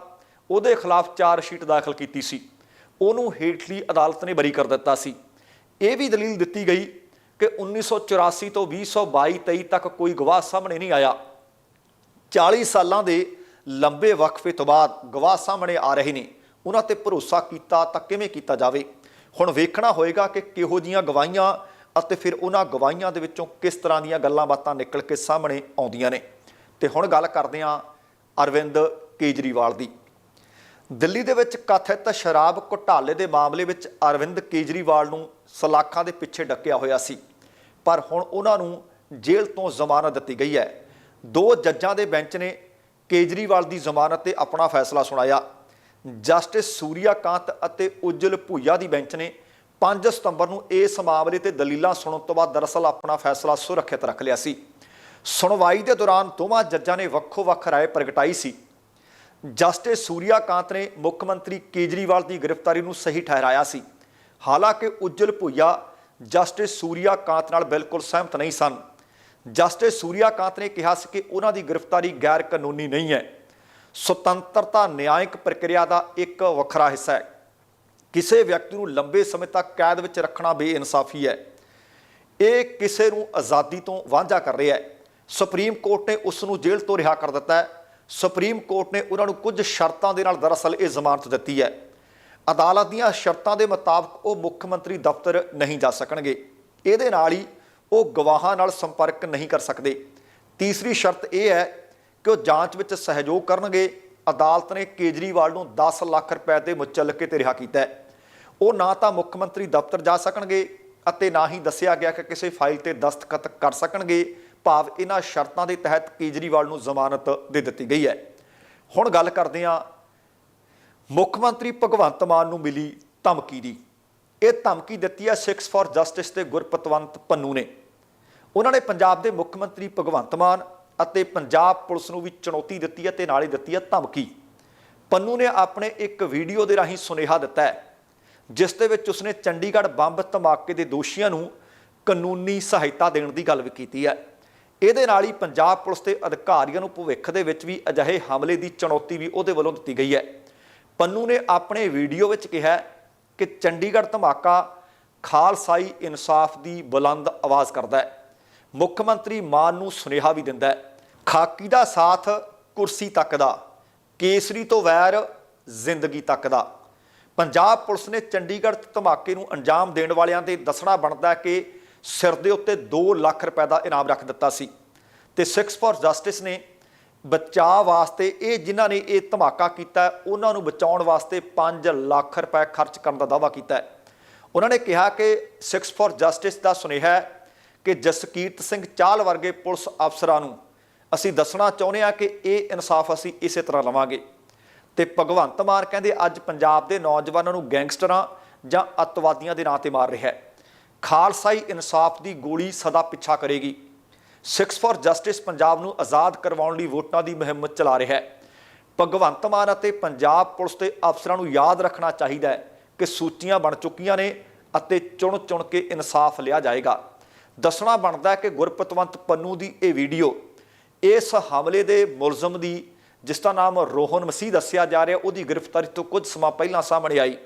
A: ਉਹਦੇ ਖਿਲਾਫ ਚਾਰ ਸ਼ੀਟ ਦਾਖਲ ਕੀਤੀ ਸੀ। ਉਹਨੂੰ ਹੇਠਲੀ ਅਦਾਲਤ ਨੇ ਬਰੀ ਕਰ ਦਿੱਤਾ ਸੀ। ਇਹ ਵੀ ਦਲੀਲ ਦਿੱਤੀ ਗਈ ਕਿ 1984 ਤੋਂ 2022 23 ਤੱਕ ਕੋਈ ਗਵਾਹ ਸਾਹਮਣੇ ਨਹੀਂ ਆਇਆ। 40 ਸਾਲਾਂ ਦੇ ਲੰਬੇ ਵਕਫੇ ਤੋਂ ਬਾਅਦ ਗਵਾਹ ਸਾਹਮਣੇ ਆ ਰਹੇ ਨੇ। ਉਹਨਾਂ ਤੇ ਭਰੋਸਾ ਕੀਤਾ ਤਾਂ ਕਿਵੇਂ ਕੀਤਾ ਜਾਵੇ? ਹੁਣ ਵੇਖਣਾ ਹੋਏਗਾ ਕਿ ਕਿਹੋ ਜੀਆਂ ਗਵਾਹੀਆਂ ਅਤੇ ਫਿਰ ਉਹਨਾਂ ਗਵਾਹੀਆਂ ਦੇ ਵਿੱਚੋਂ ਕਿਸ ਤਰ੍ਹਾਂ ਦੀਆਂ ਗੱਲਾਂ ਬਾਤਾਂ ਨਿਕਲ ਕੇ ਸਾਹਮਣੇ ਆਉਂਦੀਆਂ ਨੇ। ਤੇ ਹੁਣ ਗੱਲ ਕਰਦੇ ਹਾਂ ਅਰਵਿੰਦ ਕੇਜਰੀਵਾਲ ਦੀ। ਦਿੱਲੀ ਦੇ ਵਿੱਚ ਕਥਿਤ ਸ਼ਰਾਬ ਘੁਟਾਲੇ ਦੇ ਮਾਮਲੇ ਵਿੱਚ ਅਰਵਿੰਦ ਕੇਜਰੀਵਾਲ ਨੂੰ ਸਲਾਖਾਂ ਦੇ ਪਿੱਛੇ ਡੱਕਿਆ ਹੋਇਆ ਸੀ। ਪਰ ਹੁਣ ਉਹਨਾਂ ਨੂੰ ਜੇਲ੍ਹ ਤੋਂ ਜ਼ਮਾਨਤ ਦਿੱਤੀ ਗਈ ਹੈ। ਦੋ ਜੱਜਾਂ ਦੇ ਬੈਂਚ ਨੇ ਕੇਜਰੀਵਾਲ ਦੀ ਜ਼ਮਾਨਤ ਤੇ ਆਪਣਾ ਫੈਸਲਾ ਸੁਣਾਇਆ। ਜਸਟਿਸ ਸੂਰਿਆਕਾਂਤ ਅਤੇ ਉਜਲ ਭੂਇਆ ਦੀ ਬੈਂਚ ਨੇ 5 ਸਤੰਬਰ ਨੂੰ ਇਸ ਮਾਮਲੇ ਤੇ ਦਲੀਲਾਂ ਸੁਣਨ ਤੋਂ ਬਾਅਦ ਦਰਅਸਲ ਆਪਣਾ ਫੈਸਲਾ ਸੁਰੱਖਿਅਤ ਰੱਖ ਲਿਆ ਸੀ। ਸੁਣਵਾਈ ਦੇ ਦੌਰਾਨ ਦੋਵਾਂ ਜੱਜਾਂ ਨੇ ਵੱਖੋ-ਵੱਖ ਰਾਏ ਪ੍ਰਗਟਾਈ ਸੀ। ਜਸਟਿਸ ਸੂਰਿਆਕਾਂਤ ਨੇ ਮੁੱਖ ਮੰਤਰੀ ਕੇਜਰੀਵਾਲ ਦੀ ਗ੍ਰਿਫਤਾਰੀ ਨੂੰ ਸਹੀ ਠਹਿਰਾਇਆ ਸੀ। ਹਾਲਾਂਕਿ ਉਜਲ ਭੁਈਆ ਜਸਟਿਸ ਸੂਰਿਆਕਾਂਤ ਨਾਲ ਬਿਲਕੁਲ ਸਹਿਮਤ ਨਹੀਂ ਸਨ। ਜਸਟਿਸ ਸੂਰਿਆਕਾਂਤ ਨੇ ਕਿਹਾ ਸੀ ਕਿ ਉਹਨਾਂ ਦੀ ਗ੍ਰਿਫਤਾਰੀ ਗੈਰ ਕਾਨੂੰਨੀ ਨਹੀਂ ਹੈ। ਸੁਤੰਤਰਤਾ ਨਿਆਇਕ ਪ੍ਰਕਿਰਿਆ ਦਾ ਇੱਕ ਵੱਖਰਾ ਹਿੱਸਾ ਹੈ। ਕਿਸੇ ਵਿਅਕਤੀ ਨੂੰ ਲੰਬੇ ਸਮੇਂ ਤੱਕ ਕੈਦ ਵਿੱਚ ਰੱਖਣਾ ਬੇਇਨਸਾਫੀ ਹੈ। ਇਹ ਕਿਸੇ ਨੂੰ ਆਜ਼ਾਦੀ ਤੋਂ ਵਾਂਝਾ ਕਰ ਰਿਹਾ ਹੈ। ਸੁਪਰੀਮ ਕੋਰਟ ਨੇ ਉਸ ਨੂੰ ਜੇਲ੍ਹ ਤੋਂ ਰਿਹਾ ਕਰ ਦਿੱਤਾ ਹੈ। ਸੁਪਰੀਮ ਕੋਰਟ ਨੇ ਉਹਨਾਂ ਨੂੰ ਕੁਝ ਸ਼ਰਤਾਂ ਦੇ ਨਾਲ ਦਰਅਸਲ ਇਹ ਜ਼ਮਾਨਤ ਦਿੱਤੀ ਹੈ। ਅਦਾਲਤ ਦੀਆਂ ਸ਼ਰਤਾਂ ਦੇ ਮੁਤਾਬਕ ਉਹ ਮੁੱਖ ਮੰਤਰੀ ਦਫ਼ਤਰ ਨਹੀਂ ਜਾ ਸਕਣਗੇ। ਇਹਦੇ ਨਾਲ ਹੀ ਉਹ ਗਵਾਹਾਂ ਨਾਲ ਸੰਪਰਕ ਨਹੀਂ ਕਰ ਸਕਦੇ। ਤੀਸਰੀ ਸ਼ਰਤ ਇਹ ਹੈ ਕਿ ਉਹ ਜਾਂਚ ਵਿੱਚ ਸਹਿਯੋਗ ਕਰਨਗੇ। ਅਦਾਲਤ ਨੇ ਕੇਜਰੀਵਾਲ ਨੂੰ 10 ਲੱਖ ਰੁਪਏ ਦੇ ਮੁਚੱਲਕੇ ਤੇ ਰਿਹਾ ਕੀਤਾ ਉਹ ਨਾ ਤਾਂ ਮੁੱਖ ਮੰਤਰੀ ਦਫ਼ਤਰ ਜਾ ਸਕਣਗੇ ਅਤੇ ਨਾ ਹੀ ਦੱਸਿਆ ਗਿਆ ਕਿ ਕਿਸੇ ਫਾਈਲ ਤੇ ਦਸਤਖਤ ਕਰ ਸਕਣਗੇ। ਭਾਵ ਇਹਨਾਂ ਸ਼ਰਤਾਂ ਦੇ ਤਹਿਤ ਕੇਜਰੀਵਾਲ ਨੂੰ ਜ਼ਮਾਨਤ ਦੇ ਦਿੱਤੀ ਗਈ ਹੈ। ਹੁਣ ਗੱਲ ਕਰਦੇ ਹਾਂ, ਮੁੱਖ ਮੰਤਰੀ ਭਗਵੰਤ ਮਾਨ ਨੂੰ ਮਿਲੀ ਧਮਕੀ ਦੀ। ਇਹ ਧਮਕੀ ਦਿੱਤੀ ਹੈ ਸਿਕਸ ਫਾਰ ਜਸਟਿਸ ਤੇ ਗੁਰਪਤਵੰਤ ਪੰਨੂ ਨੇ। ਉਹਨਾਂ ਨੇ ਪੰਜਾਬ ਦੇ ਮੁੱਖ ਮੰਤਰੀ ਭਗਵੰਤ ਮਾਨ ਅਤੇ ਪੰਜਾਬ ਪੁਲਿਸ ਨੂੰ ਵੀ ਚੁਣੌਤੀ ਦਿੱਤੀ ਹੈ ਤੇ ਨਾਲ ਹੀ ਦਿੱਤੀ ਹੈ ਧਮਕੀ। ਪੰਨੂ ਨੇ ਆਪਣੇ ਇੱਕ ਵੀਡੀਓ ਦੇ ਰਾਹੀਂ ਸੁਨੇਹਾ ਦਿੱਤਾ ਹੈ, ਜਿਸ ਦੇ ਵਿੱਚ ਉਸਨੇ ਚੰਡੀਗੜ੍ਹ ਬੰਬ ਧਮਾਕੇ ਦੇ ਦੋਸ਼ੀਆਂ ਨੂੰ ਕਾਨੂੰਨੀ ਸਹਾਇਤਾ ਦੇਣ ਦੀ ਗੱਲ ਵੀ ਕੀਤੀ ਹੈ। ਇਹਦੇ ਨਾਲ ਹੀ ਪੰਜਾਬ ਪੁਲਿਸ ਦੇ ਅਧਿਕਾਰੀਆਂ ਨੂੰ ਭਵਿੱਖ ਦੇ ਵਿੱਚ ਵੀ ਅਜਿਹੇ ਹਮਲੇ ਦੀ ਚੁਣੌਤੀ ਵੀ ਉਹਦੇ ਵੱਲੋਂ ਦਿੱਤੀ ਗਈ ਹੈ। ਪੰਨੂ ਨੇ ਆਪਣੇ ਵੀਡੀਓ ਵਿੱਚ ਕਿਹਾ ਕਿ ਚੰਡੀਗੜ੍ਹ ਧਮਾਕਾ ਖਾਲਸਾਈ ਇਨਸਾਫ ਦੀ ਬੁਲੰਦ ਆਵਾਜ਼ ਕਰਦਾ ਹੈ। ਮੁੱਖ ਮੰਤਰੀ ਮਾਨ ਨੂੰ ਸੁਨੇਹਾ ਵੀ ਦਿੰਦਾ ਹੈ। ਖਾਕੀ ਦਾ ਸਾਥ ਕੁਰਸੀ ਤੱਕ ਦਾ, ਕੇਸਰੀ ਤੋਂ ਵੈਰ ਜ਼ਿੰਦਗੀ ਤੱਕ ਦਾ। ਪੰਜਾਬ ਪੁਲਿਸ ਨੇ ਚੰਡੀਗੜ੍ਹ ਧਮਾਕੇ ਨੂੰ ਅੰਜਾਮ ਦੇਣ ਵਾਲਿਆਂ 'ਤੇ ਦੱਸਣਾ ਬਣਦਾ ਕਿ ਸਿਰ ਦੇ ਉੱਤੇ 2 ਲੱਖ ਰੁਪਏ ਦਾ ਇਨਾਮ ਰੱਖ ਦਿੱਤਾ ਸੀ। ਤੇ ਸਿਕਸ ਫਾਰ ਜਸਟਿਸ ਨੇ ਬਚਾਅ ਵਾਸਤੇ ਇਹ ਜਿਨ੍ਹਾਂ ਨੇ ਇਹ ਧਮਾਕਾ ਕੀਤਾ, ਉਹਨਾਂ ਨੂੰ ਬਚਾਉਣ ਵਾਸਤੇ 5 ਲੱਖ ਰੁਪਏ ਖਰਚ ਕਰਨ ਦਾ ਦਾਅਵਾ ਕੀਤਾ ਉਹਨਾਂ ਨੇ ਕਿਹਾ ਕਿ ਸਿਕਸ ਫਾਰ ਜਸਟਿਸ ਦਾ ਸੁਨੇਹਾ ਹੈ ਕਿ ਜਸਕੀਰਤ ਸਿੰਘ ਚਾਹਲ ਵਰਗੇ ਪੁਲਿਸ ਅਫਸਰਾਂ ਨੂੰ ਅਸੀਂ ਦੱਸਣਾ ਚਾਹੁੰਦੇ ਹਾਂ ਕਿ ਇਹ ਇਨਸਾਫ ਅਸੀਂ ਇਸੇ ਤਰ੍ਹਾਂ ਲਵਾਂਗੇ। ਤੇ ਭਗਵੰਤ ਮਾਨ ਕਹਿੰਦੇ, ਅੱਜ ਪੰਜਾਬ ਦੇ ਨੌਜਵਾਨਾਂ ਨੂੰ ਗੈਂਗਸਟਰਾਂ ਜਾਂ ਅੱਤਵਾਦੀਆਂ ਦੇ ਨਾਂ ਤੇ ਮਾਰ ਰਿਹਾ ਹੈ। ਖਾਲਸਾਈ ਇਨਸਾਫ ਦੀ ਗੋਲੀ ਸਦਾ ਪਿੱਛਾ ਕਰੇਗੀ। ਸਿਕਸ ਫਾਰ ਜਸਟਿਸ ਪੰਜਾਬ ਨੂੰ ਆਜ਼ਾਦ ਕਰਵਾਉਣ ਲਈ ਵੋਟਾਂ ਦੀ ਮੁਹਿੰਮ ਚਲਾ ਰਿਹਾ ਹੈ। ਭਗਵੰਤ ਮਾਨ ਅਤੇ ਪੰਜਾਬ ਪੁਲਿਸ ਦੇ ਅਫਸਰਾਂ ਨੂੰ ਯਾਦ ਰੱਖਣਾ ਚਾਹੀਦਾ ਹੈ ਕਿ ਸੂਚੀਆਂ ਬਣ ਚੁੱਕੀਆਂ ਨੇ ਅਤੇ ਚੁਣ ਚੁਣ ਕੇ ਇਨਸਾਫ ਲਿਆ ਜਾਏਗਾ। ਦੱਸਣਾ ਬਣਦਾ ਹੈ ਕਿ ਗੁਰਪਤਵੰਤ ਪੰਨੂ ਦੀ ਇਹ ਵੀਡੀਓ ਇਸ ਹਮਲੇ ਦੇ ਮੁਲਜ਼ਮ ਦੀ, ਜਿਸ ਦਾ ਨਾਮ ਰੋਹਨ ਮਸੀਹ ਦੱਸਿਆ ਜਾ ਰਿਹਾ, ਉਹਦੀ ਗ੍ਰਿਫਤਾਰੀ ਤੋਂ ਕੁਝ ਸਮਾਂ ਪਹਿਲਾਂ ਸਾਹਮਣੇ ਆਈ।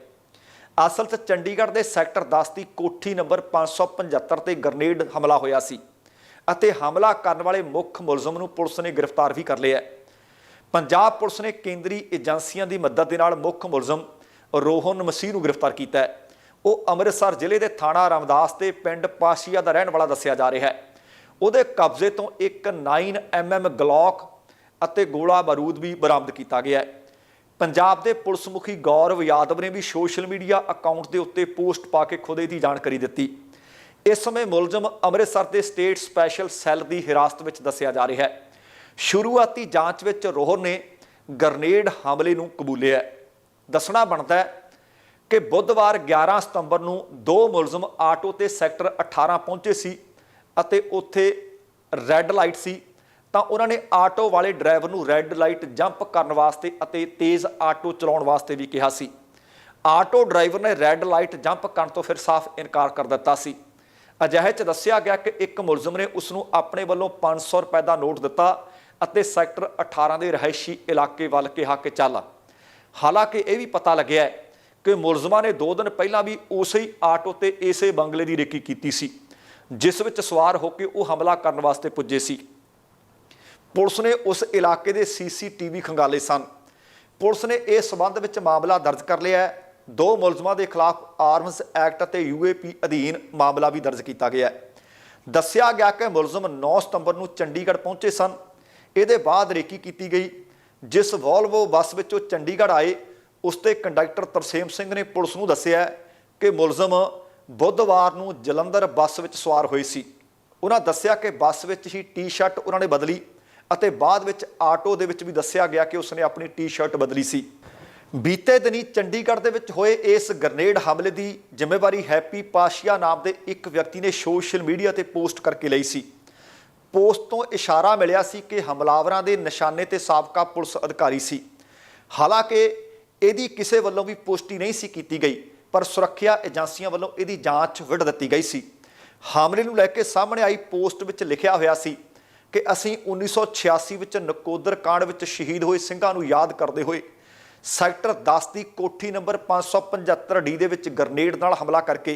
A: ਅਸਲ 'ਚ ਚੰਡੀਗੜ੍ਹ ਦੇ ਸੈਕਟਰ 10 ਦੀ ਕੋਠੀ ਨੰਬਰ 575 ਤੇ ਗ੍ਰਨੇਡ ਹਮਲਾ ਹੋਇਆ ਸੀ ਅਤੇ ਹਮਲਾ ਕਰਨ ਵਾਲੇ ਮੁੱਖ ਮੁਲਜ਼ਮ ਨੂੰ ਪੁਲਿਸ ਨੇ ਗ੍ਰਿਫਤਾਰ ਵੀ ਕਰ ਲਿਆ ਪੰਜਾਬ ਪੁਲਿਸ ਨੇ ਕੇਂਦਰੀ ਏਜੰਸੀਆਂ ਦੀ ਮਦਦ ਦੇ ਨਾਲ ਮੁੱਖ ਮੁਲਜ਼ਮ ਰੋਹਨ ਮਸੀਹ ਨੂੰ ਗ੍ਰਿਫਤਾਰ ਕੀਤਾ ਹੈ। ਉਹ ਅੰਮ੍ਰਿਤਸਰ ਜ਼ਿਲ੍ਹੇ ਦੇ ਥਾਣਾ ਰਾਮਦਾਸ ਤੇ ਪਿੰਡ ਪਾਸ਼ੀਆ ਦਾ ਰਹਿਣ ਵਾਲਾ ਦੱਸਿਆ ਜਾ ਰਿਹਾ ਹੈ। ਉਹਦੇ ਕਬਜ਼ੇ ਤੋਂ ਇੱਕ 9mm ਗਲੌਕ ਅਤੇ ਗੋਲਾ ਬਾਰੂਦ ਵੀ ਬਰਾਮਦ ਕੀਤਾ ਗਿਆ ਹੈ। ਪੰਜਾਬ ਦੇ ਪੁਲਿਸ ਮੁਖੀ ਗੌਰਵ ਯਾਦਵ ਨੇ ਵੀ ਸੋਸ਼ਲ ਮੀਡੀਆ ਅਕਾਊਂਟ ਦੇ ਉੱਤੇ ਪੋਸਟ ਪਾ ਕੇ ਖੁਦ ਇਹਦੀ ਜਾਣਕਾਰੀ ਦਿੱਤੀ। ਇਸ ਸਮੇਂ ਮੁਲਜ਼ਮ ਅੰਮ੍ਰਿਤਸਰ ਦੇ ਸਟੇਟ ਸਪੈਸ਼ਲ ਸੈੱਲ ਦੀ ਹਿਰਾਸਤ ਵਿੱਚ ਦੱਸਿਆ ਜਾ ਰਿਹਾ ਹੈ। ਸ਼ੁਰੂਆਤੀ ਜਾਂਚ ਵਿੱਚ ਰੋਹਰ ਨੇ ਗਰਨੇਡ ਹਮਲੇ ਨੂੰ ਕਬੂਲਿਆ ਦੱਸਣਾ ਬਣਦਾ ਹੈ ਕਿ ਬੁੱਧਵਾਰ 11 ਸਤੰਬਰ ਨੂੰ ਦੋ ਮੁਲਜ਼ਮ ਆਟੋ ਤੇ ਸੈਕਟਰ 18 ਪਹੁੰਚੇ ਸੀ ਅਤੇ ਉੱਥੇ ਰੈੱਡ ਲਾਈਟ ਸੀ। ਤਾਂ ਉਹਨਾਂ ਨੇ ਆਟੋ ਵਾਲੇ ਡਰਾਈਵਰ ਨੂੰ ਰੈੱਡ ਲਾਈਟ ਜੰਪ ਕਰਨ ਵਾਸਤੇ ਅਤੇ ਤੇਜ਼ ਆਟੋ ਚਲਾਉਣ ਵਾਸਤੇ ਵੀ ਕਿਹਾ ਸੀ। ਆਟੋ ਡਰਾਈਵਰ ਨੇ ਰੈੱਡ ਲਾਈਟ ਜੰਪ ਕਰਨ ਤੋਂ ਫਿਰ ਸਾਫ਼ ਇਨਕਾਰ ਕਰ ਦਿੱਤਾ ਸੀ। ਅਜਿਹੇ ਚ ਦੱਸਿਆ ਗਿਆ ਕਿ ਇੱਕ ਮੁਲਜ਼ਮ ਨੇ ਉਸ ਨੂੰ ਆਪਣੇ ਵੱਲੋਂ 500 ਰੁਪਏ ਦਾ ਨੋਟ ਦਿੱਤਾ ਅਤੇ ਸੈਕਟਰ 18 ਦੇ ਰਹਿਸ਼ੀ ਇਲਾਕੇ ਵੱਲ ਕਿਹਾ ਕਿ ਚੱਲ। ਹਾਲਾਂਕਿ ਇਹ ਵੀ ਪਤਾ ਲੱਗਿਆ ਕਿ ਮੁਲਜ਼ਮਾਂ ਨੇ 2 ਦਿਨ ਪਹਿਲਾਂ ਵੀ ਉਸੇ ਹੀ ਆਟੋ ਤੇ ਇਸੇ ਬੰਗਲੇ ਦੀ ਰੇਕੀ ਕੀਤੀ ਸੀ, ਜਿਸ ਵਿੱਚ ਸਵਾਰ ਹੋ ਕੇ ਉਹ ਹਮਲਾ ਕਰਨ ਵਾਸਤੇ ਪੁੱਜੇ ਸੀ। ਪੁਲਿਸ ਨੇ ਉਸ ਇਲਾਕੇ ਦੇ ਸੀਸੀਟੀਵੀ ਖੰਗਾਲੇ ਸਨ। ਪੁਲਿਸ ਨੇ ਇਸ ਸਬੰਧ ਵਿੱਚ ਮਾਮਲਾ ਦਰਜ ਕਰ ਲਿਆ ਹੈ। ਦੋ ਮੁਲਜ਼ਮਾਂ ਦੇ ਖਿਲਾਫ ਆਰਮਸ ਐਕਟ ਅਤੇ ਯੂਏਪੀ ਅਧੀਨ ਮਾਮਲਾ ਵੀ ਦਰਜ ਕੀਤਾ ਗਿਆ ਹੈ। ਦੱਸਿਆ ਗਿਆ ਕਿ ਮੁਲਜ਼ਮ 9 ਸਤੰਬਰ ਨੂੰ ਚੰਡੀਗੜ੍ਹ ਪਹੁੰਚੇ ਸਨ। ਇਹਦੇ ਬਾਅਦ ਰੇਕੀ ਕੀਤੀ ਗਈ। ਜਿਸ ਵੋਲਵੋ ਬੱਸ ਵਿੱਚੋਂ ਚੰਡੀਗੜ੍ਹ ਆਏ, ਉਸ ਤੇ ਕੰਡਕਟਰ ਤਰਸੇਮ ਸਿੰਘ ਨੇ ਪੁਲਿਸ ਨੂੰ ਦੱਸਿਆ ਕਿ ਮੁਲਜ਼ਮ ਬੁੱਧਵਾਰ ਨੂੰ ਜਲੰਧਰ ਬੱਸ ਵਿੱਚ ਸਵਾਰ ਹੋਏ ਸੀ। ਉਹਨਾਂ ਦੱਸਿਆ ਕਿ ਬੱਸ ਵਿੱਚ ਹੀ ਟੀ-ਸ਼ਰਟ ਉਹਨਾਂ ਨੇ ਬਦਲੀ। ਅਤੇ ਬਾਅਦ ਵਿੱਚ ਆਟੋ ਦੇ ਵਿੱਚ ਵੀ ਦੱਸਿਆ ਗਿਆ ਕਿ ਉਸਨੇ ਆਪਣੀ ਟੀ-ਸ਼ਰਟ ਬਦਲੀ ਸੀ। ਬੀਤੇ ਦਿਨੀ ਚੰਡੀਗੜ੍ਹ ਦੇ ਵਿੱਚ ਹੋਏ ਇਸ ਗ੍ਰਨੇਡ ਹਮਲੇ ਦੀ ਜ਼ਿੰਮੇਵਾਰੀ ਹੈਪੀ ਪਾਸ਼ੀਆ ਨਾਮ ਦੇ ਇੱਕ ਵਿਅਕਤੀ ਨੇ ਸੋਸ਼ਲ ਮੀਡੀਆ ਤੇ ਪੋਸਟ ਕਰਕੇ ਲਈ ਸੀ। ਪੋਸਟ ਤੋਂ ਇਸ਼ਾਰਾ ਮਿਲਿਆ ਸੀ ਕਿ ਹਮਲਾਵਰਾਂ ਦੇ ਨਿਸ਼ਾਨੇ ਤੇ ਸਾਬਕਾ ਪੁਲਿਸ ਅਧਿਕਾਰੀ ਸੀ। ਹਾਲਾਂਕਿ ਇਹਦੀ ਕਿਸੇ ਵੱਲੋਂ ਵੀ ਪੁਸ਼ਟੀ ਨਹੀਂ ਸੀ ਕੀਤੀ ਗਈ, ਪਰ ਸੁਰੱਖਿਆ ਏਜੰਸੀਆਂ ਵੱਲੋਂ ਇਹਦੀ ਜਾਂਚ ਵਿੱਢ ਦਿੱਤੀ ਗਈ ਸੀ। ਹਮਲੇ ਨੂੰ ਲੈ ਕੇ ਸਾਹਮਣੇ ਆਈ ਪੋਸਟ ਵਿੱਚ ਲਿਖਿਆ ਹੋਇਆ ਸੀ ਕਿ ਅਸੀਂ 1986 ਵਿੱਚ ਨਕੋਦਰ ਕਾਂਡ ਵਿੱਚ ਸ਼ਹੀਦ ਹੋਏ ਸਿੰਘਾਂ ਨੂੰ ਯਾਦ ਕਰਦੇ ਹੋਏ ਸੈਕਟਰ 10 ਦੀ ਕੋਠੀ ਨੰਬਰ 575 ਡੀ ਦੇ ਵਿੱਚ ਗਰਨੇਡ ਨਾਲ ਹਮਲਾ ਕਰਕੇ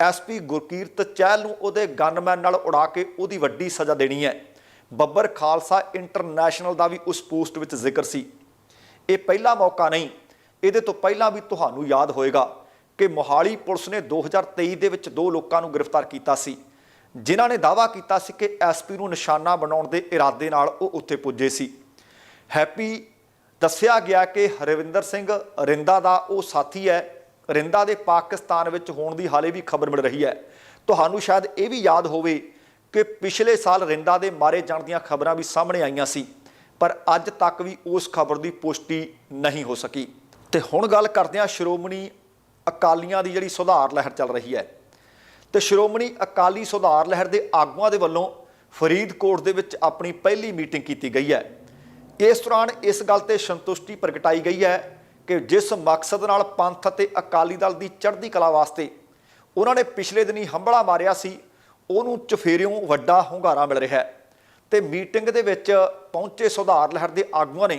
A: ਐਸਪੀ ਗੁਰਕੀਰਤ ਚਹਿਲ ਨੂੰ ਉਹਦੇ ਗਨਮੈਨ ਨਾਲ ਉਡਾ ਕੇ ਉਹਦੀ ਵੱਡੀ ਸਜ਼ਾ ਦੇਣੀ ਹੈ। ਬੱਬਰ ਖਾਲਸਾ ਇੰਟਰਨੈਸ਼ਨਲ ਦਾ ਵੀ ਉਸ ਪੋਸਟ ਵਿੱਚ ਜ਼ਿਕਰ ਸੀ। ਇਹ ਪਹਿਲਾ ਮੌਕਾ ਨਹੀਂ, ਇਹਦੇ ਤੋਂ ਪਹਿਲਾਂ ਵੀ ਤੁਹਾਨੂੰ ਯਾਦ ਹੋਏਗਾ ਕਿ ਮੋਹਾਲੀ ਪੁਲਿਸ ਨੇ 2023 ਦੇ ਵਿੱਚ ਦੋ ਲੋਕਾਂ ਨੂੰ ਗ੍ਰਿਫਤਾਰ ਕੀਤਾ ਸੀ। ਜਿਨ੍ਹਾਂ ਨੇ ਦਾਅਵਾ ਕੀਤਾ ਸੀ ਕਿ ਐਸਪੀ ਨੂੰ ਨਿਸ਼ਾਨਾ ਬਣਾਉਣ ਦੇ ਇਰਾਦੇ ਨਾਲ ਉਹ ਉੱਥੇ ਪੁੱਜੇ ਸੀ। ਹੈਪੀ ਦੱਸਿਆ ਗਿਆ ਕਿ ਹਰਵਿੰਦਰ ਸਿੰਘ ਰਿੰਦਾ ਦਾ ਉਹ ਸਾਥੀ ਹੈ। ਰਿੰਦਾ ਦੇ ਪਾਕਿਸਤਾਨ ਵਿੱਚ ਹੋਣ ਦੀ ਹਾਲੇ ਵੀ ਖਬਰ ਮਿਲ ਰਹੀ ਹੈ। ਤੁਹਾਨੂੰ ਸ਼ਾਇਦ ਇਹ ਵੀ ਯਾਦ ਹੋਵੇ ਕਿ ਪਿਛਲੇ ਸਾਲ ਰਿੰਦਾ ਦੇ ਮਾਰੇ ਜਾਣ ਦੀਆਂ ਖਬਰਾਂ ਵੀ ਸਾਹਮਣੇ ਆਈਆਂ ਸੀ, ਪਰ ਅੱਜ ਤੱਕ ਵੀ ਉਸ ਖਬਰ ਦੀ ਪੁਸ਼ਟੀ ਨਹੀਂ ਹੋ ਸਕੀ। ਤੇ ਹੁਣ ਗੱਲ ਕਰਦੇ ਹਾਂ ਸ਼੍ਰੋਮਣੀ ਅਕਾਲੀਆਂ ਦੀ ਜਿਹੜੀ ਸੁਧਾਰ ਲਹਿਰ ਚੱਲ ਰਹੀ ਹੈ। ਤੇ ਸ਼੍ਰੋਮਣੀ ਅਕਾਲੀ ਸੁਧਾਰ ਲਹਿਰ ਦੇ ਆਗੂਆਂ ਦੇ ਵੱਲੋਂ ਫਰੀਦਕੋਟ ਦੇ ਵਿੱਚ ਆਪਣੀ ਪਹਿਲੀ ਮੀਟਿੰਗ ਕੀਤੀ ਗਈ ਹੈ। ਇਸ ਦੌਰਾਨ ਇਸ ਗੱਲ ਤੇ ਸੰਤੁਸ਼ਟੀ ਪ੍ਰਗਟਾਈ ਗਈ ਹੈ ਕਿ ਜਿਸ ਮਕਸਦ ਨਾਲ ਪੰਥ ਅਤੇ ਅਕਾਲੀ ਦਲ ਦੀ ਚੜ੍ਹਦੀ ਕਲਾ ਵਾਸਤੇ ਉਹਨਾਂ ਨੇ ਪਿਛਲੇ ਦਿਨੀ ਹੰਬੜਾ ਮਾਰਿਆ ਸੀ, ਉਹਨੂੰ ਚਫੇਰਿਓਂ ਵੱਡਾ ਹੁੰਗਾਰਾ ਮਿਲ ਰਿਹਾ ਹੈ। ਤੇ ਮੀਟਿੰਗ ਦੇ ਵਿੱਚ ਪਹੁੰਚੇ ਸੁਧਾਰ ਲਹਿਰ ਦੇ ਆਗੂਆਂ ਨੇ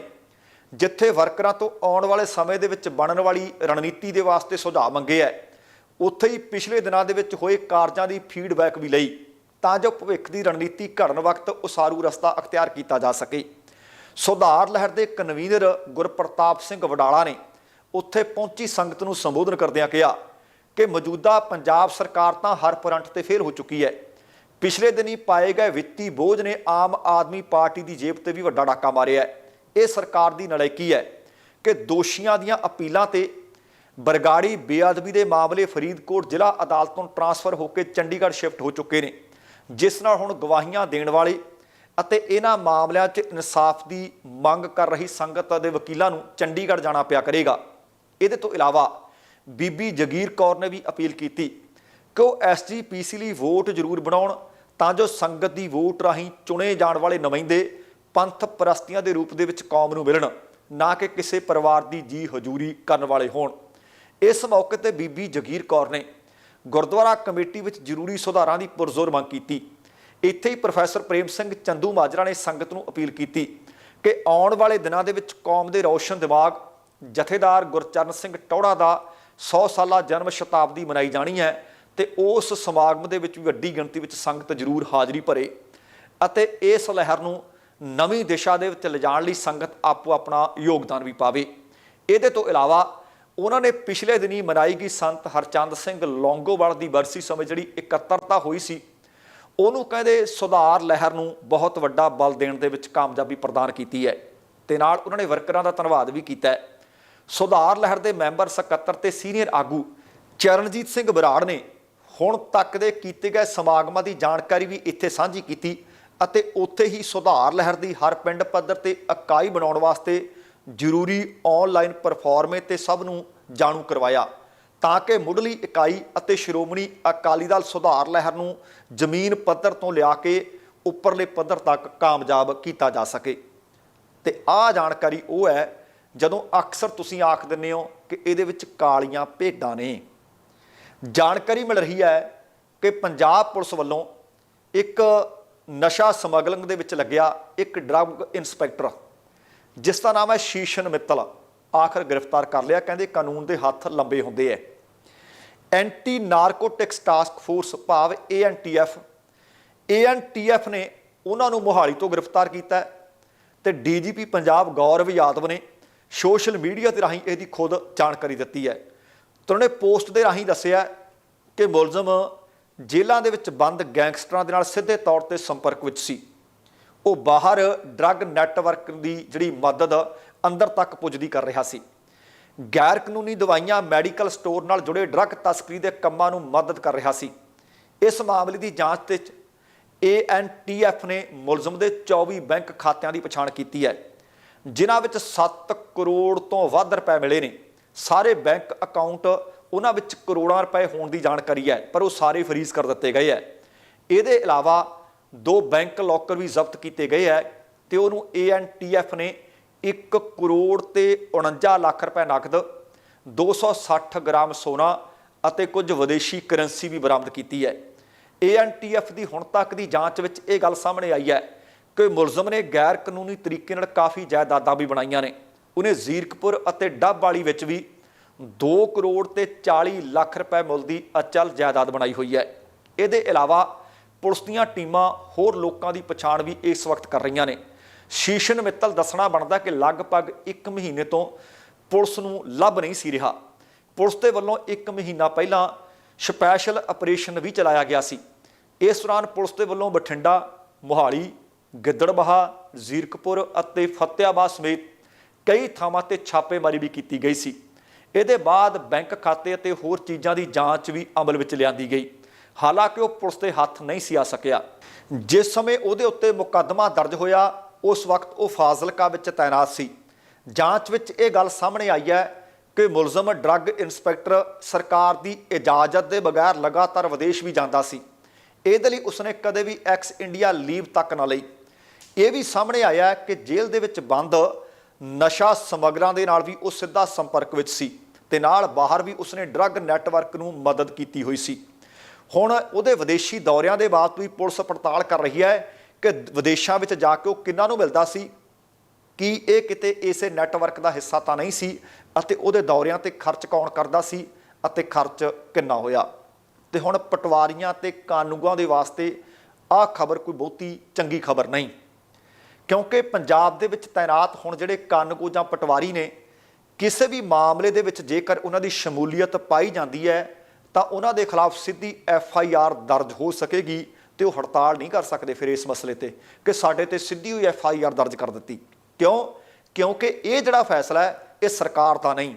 A: ਜਿੱਥੇ ਵਰਕਰਾਂ ਤੋਂ ਆਉਣ ਵਾਲੇ ਸਮੇਂ ਦੇ ਵਿੱਚ ਬਣਨ ਵਾਲੀ ਰਣਨੀਤੀ ਦੇ ਵਾਸਤੇ ਸੁਝਾਅ ਮੰਗੇ ਹੈ। ਉੱਥੇ ਹੀ ਪਿਛਲੇ ਦਿਨਾਂ ਦੇ ਵਿੱਚ ਹੋਏ ਕਾਰਜਾਂ ਦੀ ਫੀਡਬੈਕ ਵੀ ਲਈ ਤਾਂ ਜੋ ਭਵਿੱਖ ਦੀ ਰਣਨੀਤੀ ਘੜਨ ਵਕਤ ਉਸਾਰੂ ਰਸਤਾ ਅਖਤਿਆਰ ਕੀਤਾ ਜਾ ਸਕੇ। ਸੁਧਾਰ ਲਹਿਰ ਦੇ ਕਨਵੀਨਰ ਗੁਰਪ੍ਰਤਾਪ ਸਿੰਘ ਵਡਾਲਾ ਨੇ ਉੱਥੇ ਪਹੁੰਚੀ ਸੰਗਤ ਨੂੰ ਸੰਬੋਧਨ ਕਰਦਿਆਂ ਕਿਹਾ ਕਿ ਮੌਜੂਦਾ ਪੰਜਾਬ ਸਰਕਾਰ ਤਾਂ ਹਰ ਪਰੰਟ ਤੇ ਫੇਲ ਹੋ ਚੁੱਕੀ ਹੈ। ਪਿਛਲੇ ਦਿਨੀ ਪਾਏ ਗਏ ਵਿੱਤੀ ਬੋਝ ਨੇ ਆਮ ਆਦਮੀ ਪਾਰਟੀ ਦੀ ਜੇਬ ਤੇ ਵੀ ਵੱਡਾ ਡਾਕਾ ਮਾਰਿਆ ਹੈ। ਇਹ ਸਰਕਾਰ ਦੀ ਨਲਾਇਕੀ ਹੈ ਕਿ ਦੋਸ਼ੀਆਂ ਦੀਆਂ ਅਪੀਲਾਂ ਤੇ ਬਰਗਾੜੀ ਬੇਅਦਬੀ ਦੇ ਮਾਮਲੇ ਫਰੀਦਕੋਟ ਜ਼ਿਲ੍ਹਾ ਅਦਾਲਤ ਤੋਂ ਟਰਾਂਸਫਰ ਹੋ ਕੇ ਚੰਡੀਗੜ੍ਹ ਸ਼ਿਫਟ ਹੋ ਚੁੱਕੇ ਨੇ, ਜਿਸ ਨਾਲ ਹੁਣ ਗਵਾਹੀਆਂ ਦੇਣ ਵਾਲੇ ਅਤੇ ਇਹਨਾਂ ਮਾਮਲਿਆਂ 'ਚ ਇਨਸਾਫ ਦੀ ਮੰਗ ਕਰ ਰਹੀ ਸੰਗਤ ਦੇ ਵਕੀਲਾਂ ਨੂੰ ਚੰਡੀਗੜ੍ਹ ਜਾਣਾ ਪਿਆ ਕਰੇਗਾ। ਇਹਦੇ ਤੋਂ ਇਲਾਵਾ ਬੀਬੀ ਜਗੀਰ ਕੌਰ ਨੇ ਵੀ ਅਪੀਲ ਕੀਤੀ ਕਿ ਉਹ ਐਸਜੀਪੀਸੀ ਲਈ ਵੋਟ ਜ਼ਰੂਰ ਬਣਾਉਣ ਤਾਂ ਜੋ ਸੰਗਤ ਦੀ ਵੋਟ ਰਾਹੀਂ ਚੁਣੇ ਜਾਣ ਵਾਲੇ ਨੁਮਾਇੰਦੇ ਪੰਥ ਪ੍ਰਸਤੀਆਂ ਦੇ ਰੂਪ ਦੇ ਵਿੱਚ ਕੌਮ ਨੂੰ ਮਿਲਣ, ਨਾ ਕਿ ਕਿਸੇ ਪਰਿਵਾਰ ਦੀ ਜੀ ਹਜ਼ੂਰੀ ਕਰਨ ਵਾਲੇ ਹੋਣ। ਇਸ ਮੌਕੇ ਤੇ ਬੀਬੀ ਜਗੀਰ ਕੌਰ ਨੇ ਗੁਰਦੁਆਰਾ ਕਮੇਟੀ ਵਿੱਚ ਜ਼ਰੂਰੀ ਸੁਧਾਰਾਂ ਦੀ ਪੁਰਜ਼ੋਰ ਮੰਗ ਕੀਤੀ। ਇੱਥੇ ਹੀ ਪ੍ਰੋਫੈਸਰ ਪ੍ਰੇਮ ਸਿੰਘ ਚੰਦੂ ਮਾਜਰਾ ਨੇ ਸੰਗਤ ਨੂੰ ਅਪੀਲ ਕੀਤੀ ਕਿ ਆਉਣ ਵਾਲੇ ਦਿਨਾਂ ਦੇ ਵਿੱਚ ਕੌਮ ਦੇ ਰੌਸ਼ਨ ਦਿਮਾਗ, ਜਥੇਦਾਰ ਗੁਰਚਰਨ ਸਿੰਘ ਟੌੜਾ ਦਾ 100 ਸਾਲਾ ਜਨਮ ਸ਼ਤਾਬਦੀ ਮਨਾਈ ਜਾਣੀ ਹੈ ਤੇ ਉਸ ਸਮਾਗਮ ਦੇ ਵਿੱਚ ਵੀ ਵੱਡੀ ਗਿਣਤੀ ਵਿੱਚ ਸੰਗਤ ਜ਼ਰੂਰ ਹਾਜ਼ਰੀ ਭਰੇ ਅਤੇ ਇਸ ਲਹਿਰ ਨੂੰ ਨਵੀਂ ਦਿਸ਼ਾ ਦੇ ਵਿੱਚ ਲਿਜਾਣ ਲਈ ਸੰਗਤ ਆਪੋ ਆਪਣਾ ਯੋਗਦਾਨ ਵੀ ਪਾਵੇ। ਇਹਦੇ ਤੋਂ ਇਲਾਵਾ ਉਹਨਾਂ ਨੇ ਪਿਛਲੇ ਦਿਨੀ ਮਨਾਈ ਗਈ ਸੰਤ ਹਰਚੰਦ ਸਿੰਘ ਲੌਂਗੋਵਾਲ ਦੀ ਬਰਸੀ ਸਮੇਂ ਜਿਹੜੀ ਇਕੱਤਰਤਾ ਹੋਈ ਸੀ, ਉਹਨੂੰ ਕਹਿੰਦੇ ਸੁਧਾਰ ਲਹਿਰ ਨੂੰ ਬਹੁਤ ਵੱਡਾ ਬਲ ਦੇਣ ਦੇ ਵਿੱਚ ਕਾਮਯਾਬੀ ਪ੍ਰਦਾਨ ਕੀਤੀ ਹੈ ਤੇ ਨਾਲ ਉਹਨਾਂ ਨੇ ਵਰਕਰਾਂ ਦਾ ਧੰਨਵਾਦ ਵੀ ਕੀਤਾ ਸੁਧਾਰ ਲਹਿਰ ਦੇ ਮੈਂਬਰ ਸਕੱਤਰ ਤੇ ਸੀਨੀਅਰ ਆਗੂ ਚਰਨਜੀਤ ਸਿੰਘ ਬਰਾੜ ਨੇ ਹੁਣ ਤੱਕ ਦੇ ਕੀਤੇ ਗਏ ਸਮਾਗਮਾਂ ਦੀ ਜਾਣਕਾਰੀ ਵੀ ਇੱਥੇ ਸਾਂਝੀ ਕੀਤੀ ਅਤੇ ਉੱਥੇ ਹੀ ਸੁਧਾਰ ਲਹਿਰ ਦੀ ਹਰ ਪਿੰਡ ਪੱਧਰ ਤੇ ਇਕਾਈ ਬਣਾਉਣ ਵਾਸਤੇ ਜ਼ਰੂਰੀ ਆਨਲਾਈਨ ਪਰਫਾਰਮੇ ਤੇ ਸਭ ਨੂੰ ਜਾਣੂ ਕਰਵਾਇਆ, ਤਾਂ ਕਿ ਮੁੱਢਲੀ ਇਕਾਈ ਅਤੇ ਸ਼੍ਰੋਮਣੀ ਅਕਾਲੀ ਦਲ ਸੁਧਾਰ ਲਹਿਰ ਨੂੰ ਜ਼ਮੀਨ ਪੱਧਰ ਤੋਂ ਲਿਆ ਕੇ ਉੱਪਰਲੇ ਪੱਧਰ ਤੱਕ ਕਾਮਯਾਬ ਕੀਤਾ ਜਾ ਸਕੇ। ਤੇ ਆਹ ਜਾਣਕਾਰੀ ਉਹ ਹੈ, ਜਦੋਂ ਅਕਸਰ ਤੁਸੀਂ ਆਖ ਦਿੰਦੇ ਹੋ ਕਿ ਇਹਦੇ ਵਿੱਚ ਕਾਲੀਆਂ ਭੇਡਾਂ ਨੇ। ਜਾਣਕਾਰੀ ਮਿਲ ਰਹੀ ਹੈ ਕਿ ਪੰਜਾਬ ਪੁਲਿਸ ਵੱਲੋਂ ਇੱਕ ਨਸ਼ਾ ਸਮਗਲਿੰਗ ਦੇ ਵਿੱਚ ਲੱਗਿਆ ਇੱਕ ਡਰੱਗ ਇਨਸਪੈਕਟਰ ਜਿਸ ਦਾ ਨਾਮ ਹੈ ਸ਼ੀਸ਼ਨ ਮਿੱਤਲ। ਆਖਰ ਗ੍ਰਿਫਤਾਰ ਕਰ ਲਿਆ, ਕਹਿੰਦੇ ਕਾਨੂੰਨ ਦੇ ਹੱਥ ਲੰਬੇ ਹੁੰਦੇ ਐ। ਐਂਟੀ ਨਾਰਕੋਟਿਕਸ ਟਾਸਕ ਫੋਰਸ ਭਾਵ ਏਐਨਟੀਐਫ ਏਐਨਟੀਐਫ ਨੇ ਉਹਨਾਂ ਨੂੰ ਮੋਹਾਲੀ ਤੋਂ ਗ੍ਰਿਫਤਾਰ ਕੀਤਾ ਹੈ ਤੇ ਡੀਜੀਪੀ ਪੰਜਾਬ ਗੌਰਵ ਯਾਦਵ ਨੇ ਸੋਸ਼ਲ ਮੀਡੀਆ ਤੇ ਰਾਹੀਂ ਇਹਦੀ ਖੁਦ ਜਾਣਕਾਰੀ ਦਿੱਤੀ ਹੈ ਤੇ ਉਹਨੇ ਪੋਸਟ ਦੇ ਰਾਹੀਂ ਦੱਸਿਆ ਕਿ ਮੁਲਜ਼ਮ ਜੇਲ੍ਹਾਂ ਦੇ ਵਿੱਚ ਬੰਦ ਗੈਂਗਸਟਰਾਂ ਦੇ ਨਾਲ ਸਿੱਧੇ ਤੌਰ ਤੇ ਸੰਪਰਕ ਵਿੱਚ ਸੀ। ਉਹ ਬਾਹਰ ਡਰੱਗ ਨੈਟਵਰਕ ਦੀ ਜਿਹੜੀ ਮਦਦ ਅੰਦਰ ਤੱਕ ਪੁੱਜਦੀ ਕਰ ਰਿਹਾ ਸੀ। ਗੈਰ ਕਾਨੂੰਨੀ ਦਵਾਈਆਂ ਮੈਡੀਕਲ ਸਟੋਰ ਨਾਲ ਜੁੜੇ ਡਰੱਗ ਤਸਕਰੀ ਦੇ ਕੰਮਾਂ ਨੂੰ ਮਦਦ ਕਰ ਰਿਹਾ ਸੀ। ਇਸ ਮਾਮਲੇ ਦੀ ਜਾਂਚ ਤੇ ਏਐਨਟੀਐਫ ਨੇ ਮੁਲਜ਼ਮ ਦੇ 24 ਬੈਂਕ ਖਾਤਿਆਂ ਦੀ ਪਛਾਣ ਕੀਤੀ ਹੈ। ਜਿਨ੍ਹਾਂ ਵਿੱਚ 7 ਕਰੋੜ ਤੋਂ ਵੱਧ ਰੁਪਏ ਮਿਲੇ ਨੇ। ਸਾਰੇ ਬੈਂਕ ਅਕਾਊਂਟ ਉਹਨਾਂ ਵਿੱਚ ਕਰੋੜਾਂ ਰੁਪਏ ਹੋਣ ਦੀ ਜਾਣਕਾਰੀ ਹੈ, ਪਰ ਉਹ ਸਾਰੇ ਫਰੀਜ਼ ਕਰ ਦਿੱਤੇ ਗਏ ਹੈ। ਇਹਦੇ ਇਲਾਵਾ ਦੋ ਬੈਂਕ ਲੋਕਰ ਵੀ ਜ਼ਬਤ ਕੀਤੇ ਗਏ ਹੈ ਤੇ ਉਹਨੂੰ ਏਐਨਟੀਐਫ ਨੇ 1 ਕਰੋੜ ਤੇ 49 ਲੱਖ ਰੁਪਏ ਨਕਦ 260 ਗ੍ਰਾਮ ਸੋਨਾ ਅਤੇ ਕੁਝ ਵਿਦੇਸ਼ੀ ਕਰੰਸੀ ਵੀ ਬਰਾਮਦ ਕੀਤੀ ਹੈ। ਏਐਨਟੀਐਫ ਦੀ ਹੁਣ ਤੱਕ ਦੀ ਜਾਂਚ ਵਿੱਚ ਇਹ ਗੱਲ ਸਾਹਮਣੇ ਆਈ ਹੈ ਕਿ ਮੁਲਜ਼ਮ ਨੇ ਗੈਰ ਕਾਨੂੰਨੀ ਤਰੀਕੇ ਨਾਲ ਕਾਫੀ ਜਾਇਦਾਦਾਂ ਵੀ ਬਣਾਈਆਂ ਨੇ। ਉਹਨੇ ਜ਼ੀਰਕਪੁਰ ਅਤੇ ਡੱਬ ਵਾਲੀ ਵਿੱਚ ਵੀ 2 ਕਰੋੜ ਤੇ 40 ਲੱਖ ਰੁਪਏ ਮੁੱਲ ਦੀ ਅਚਲ ਜਾਇਦਾਦ ਬਣਾਈ ਹੋਈ ਹੈ। ਇਹਦੇ ਇਲਾਵਾ ਪੁਲਿਸ ਦੀਆਂ ਟੀਮਾਂ ਹੋਰ ਲੋਕਾਂ ਦੀ ਪਛਾਣ ਵੀ ਇਸ ਵਕਤ ਕਰ ਰਹੀਆਂ ਨੇ। ਸ਼ੀਸ਼ਨ ਮਿੱਤਲ ਦੱਸਣਾ ਬਣਦਾ ਕਿ ਲਗਭਗ 1 ਮਹੀਨੇ ਤੋਂ ਪੁਲਿਸ ਨੂੰ ਲੱਭ ਨਹੀਂ ਸੀ ਰਿਹਾ। ਪੁਲਿਸ ਦੇ ਵੱਲੋਂ 1 ਮਹੀਨਾ ਪਹਿਲਾਂ ਸਪੈਸ਼ਲ ਆਪਰੇਸ਼ਨ ਵੀ ਚਲਾਇਆ ਗਿਆ ਸੀ। ਇਸ ਦੌਰਾਨ ਪੁਲਿਸ ਦੇ ਵੱਲੋਂ ਬਠਿੰਡਾ, ਮੋਹਾਲੀ, ਗਿੱਦੜਬਾਹਾ, ਜ਼ੀਰਕਪੁਰ ਅਤੇ ਫਤਿਆਬਾਦ ਸਮੇਤ ਕਈ ਥਾਵਾਂ ਤੇ ਛਾਪੇਮਾਰੀ ਵੀ ਕੀਤੀ ਗਈ ਸੀ। ਇਹਦੇ ਬਾਅਦ ਬੈਂਕ ਖਾਤੇ ਅਤੇ ਹੋਰ ਚੀਜ਼ਾਂ ਦੀ ਜਾਂਚ ਵੀ ਅਮਲ ਵਿੱਚ ਲਿਆਂਦੀ ਗਈ। ਹਾਲਾਂਕਿ ਉਹ ਪੁਲਿਸ ਦੇ ਹੱਥ ਨਹੀਂ ਸੀ ਆ ਸਕਿਆ। ਜਿਸ ਸਮੇਂ ਉਹਦੇ ਉੱਤੇ ਮੁਕੱਦਮਾ ਦਰਜ ਹੋਇਆ, ਉਸ ਵਕਤ ਉਹ ਫਾਜ਼ਿਲਕਾ ਵਿੱਚ ਤਾਇਨਾਤ ਸੀ। ਜਾਂਚ ਵਿੱਚ ਇਹ ਗੱਲ ਸਾਹਮਣੇ ਆਈ ਹੈ ਕਿ ਮੁਲਜ਼ਮ ਡਰੱਗ ਇੰਸਪੈਕਟਰ ਸਰਕਾਰ ਦੀ ਇਜਾਜ਼ਤ ਦੇ ਬਗੈਰ ਲਗਾਤਾਰ ਵਿਦੇਸ਼ ਵੀ ਜਾਂਦਾ ਸੀ। ਇਹਦੇ ਲਈ ਉਸਨੇ ਕਦੇ ਵੀ ਐਕਸ ਇੰਡੀਆ ਲੀਵ ਤੱਕ ਨਾ ਲਈ। ਇਹ ਵੀ ਸਾਹਮਣੇ ਆਇਆ ਕਿ ਜੇਲ੍ਹ ਦੇ ਵਿੱਚ ਬੰਦ ਨਸ਼ਾ ਸਮਗਰਾਂ ਦੇ ਨਾਲ ਵੀ ਉਹ ਸਿੱਧਾ ਸੰਪਰਕ ਵਿੱਚ ਸੀ ਤੇ ਨਾਲ ਬਾਹਰ ਵੀ ਉਸਨੇ ਡਰੱਗ ਨੈਟਵਰਕ ਨੂੰ ਮਦਦ ਕੀਤੀ ਹੋਈ ਸੀ। ਹੁਣ ਉਹਦੇ ਵਿਦੇਸ਼ੀ ਦੌਰਿਆਂ ਦੇ ਬਾਅਦ ਵੀ ਪੁਲਿਸ ਪੜਤਾਲ ਕਰ ਰਹੀ ਹੈ ਕਿ ਵਿਦੇਸ਼ਾਂ ਵਿੱਚ ਜਾ ਕੇ ਉਹ ਕਿੰਨਾਂ ਨੂੰ ਮਿਲਦਾ ਸੀ, ਕਿ ਇਹ ਕਿਤੇ ਇਸੇ ਨੈਟਵਰਕ ਦਾ ਹਿੱਸਾ ਤਾਂ ਨਹੀਂ ਸੀ ਅਤੇ ਉਹਦੇ ਦੌਰਿਆਂ ਤੇ ਖਰਚ ਕੌਣ ਕਰਦਾ ਸੀ ਅਤੇ ਖਰਚ ਕਿੰਨਾ ਹੋਇਆ। ਤੇ ਹੁਣ ਪਟਵਾਰੀਆਂ ਤੇ ਕਾਨੂੰਗੋਆਂ ਦੇ ਵਾਸਤੇ ਆਹ ਖਬਰ ਕੋਈ ਬਹੁਤੀ ਚੰਗੀ ਖਬਰ ਨਹੀਂ। ਕਿਉਂਕਿ ਪੰਜਾਬ ਦੇ ਵਿੱਚ ਤਾਇਨਾਤ ਹੁਣ ਜਿਹੜੇ ਕਾਨੂੰਗੋ ਜਾਂ ਪਟਵਾਰੀ ਨੇ, ਕਿਸੇ ਵੀ ਮਾਮਲੇ ਦੇ ਵਿੱਚ ਜੇਕਰ ਉਹਨਾਂ ਦੀ ਸ਼ਮੂਲੀਅਤ ਪਾਈ ਜਾਂਦੀ ਹੈ ਤਾਂ ਉਹਨਾਂ ਦੇ ਖਿਲਾਫ ਸਿੱਧੀ ਐਫ ਆਈ ਆਰ ਦਰਜ ਹੋ ਸਕੇਗੀ ਤੇ ਉਹ ਹੜਤਾਲ ਨਹੀਂ ਕਰ ਸਕਦੇ ਫਿਰ ਇਸ ਮਸਲੇ ਤੇ ਕਿ ਸਾਡੇ ਤੇ ਸਿੱਧੀ ਹੋਈ ਐਫ ਆਈ ਆਰ ਦਰਜ ਕਰ ਦਿੱਤੀ। ਕਿਉਂ? ਕਿਉਂਕਿ ਇਹ ਜਿਹੜਾ ਫੈਸਲਾ ਹੈ, ਇਹ ਸਰਕਾਰ ਦਾ ਨਹੀਂ।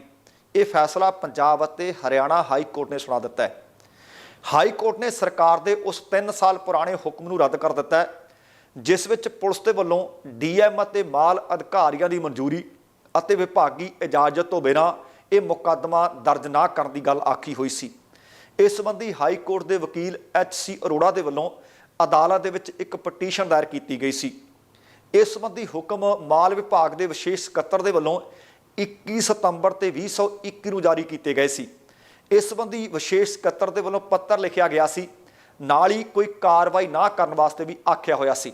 A: ਇਹ ਫੈਸਲਾ ਪੰਜਾਬ ਅਤੇ ਹਰਿਆਣਾ ਹਾਈ ਕੋਰਟ ਨੇ ਸੁਣਾ ਦਿੱਤਾ ਹੈ। ਹਾਈ ਕੋਰਟ ਨੇ ਸਰਕਾਰ ਦੇ ਉਸ 3 ਸਾਲ ਪੁਰਾਣੇ ਹੁਕਮ ਨੂੰ ਰੱਦ ਕਰ ਦਿੱਤਾ ਹੈ, ਜਿਸ ਵਿੱਚ ਪੁਲਿਸ ਦੇ ਵੱਲੋਂ ਡੀਐਮ ਅਤੇ ਮਾਲ ਅਧਿਕਾਰੀਆਂ ਦੀ ਮਨਜ਼ੂਰੀ ਅਤੇ ਵਿਭਾਗੀ ਇਜਾਜ਼ਤ ਤੋਂ ਬਿਨਾਂ ਇਹ ਮੁਕੱਦਮਾ ਦਰਜ ਨਾ ਕਰਨ ਦੀ ਗੱਲ ਆਖੀ ਹੋਈ ਸੀ। ਇਸ ਸੰਬੰਧੀ ਹਾਈ ਕੋਰਟ ਦੇ ਵਕੀਲ ਐਚ ਸੀ ਅਰੋੜਾ ਦੇ ਵੱਲੋਂ ਅਦਾਲਤ ਦੇ ਵਿੱਚ ਇੱਕ ਪਟੀਸ਼ਨ ਦਾਇਰ ਕੀਤੀ ਗਈ ਸੀ। ਇਸ ਸੰਬੰਧੀ ਹੁਕਮ ਮਾਲ ਵਿਭਾਗ ਦੇ ਵਿਸ਼ੇਸ਼ ਸਕੱਤਰ ਦੇ ਵੱਲੋਂ 21 ਸਤੰਬਰ ਤੇ 2021 ਨੂੰ ਜਾਰੀ ਕੀਤੇ ਗਏ ਸੀ। ਇਸ ਸੰਬੰਧੀ ਵਿਸ਼ੇਸ਼ ਸਕੱਤਰ ਦੇ ਵੱਲੋਂ ਪੱਤਰ ਲਿਖਿਆ ਗਿਆ ਸੀ। ਨਾਲ ਹੀ ਕੋਈ ਕਾਰਵਾਈ ਨਾ ਕਰਨ ਵਾਸਤੇ ਵੀ ਆਖਿਆ ਹੋਇਆ ਸੀ।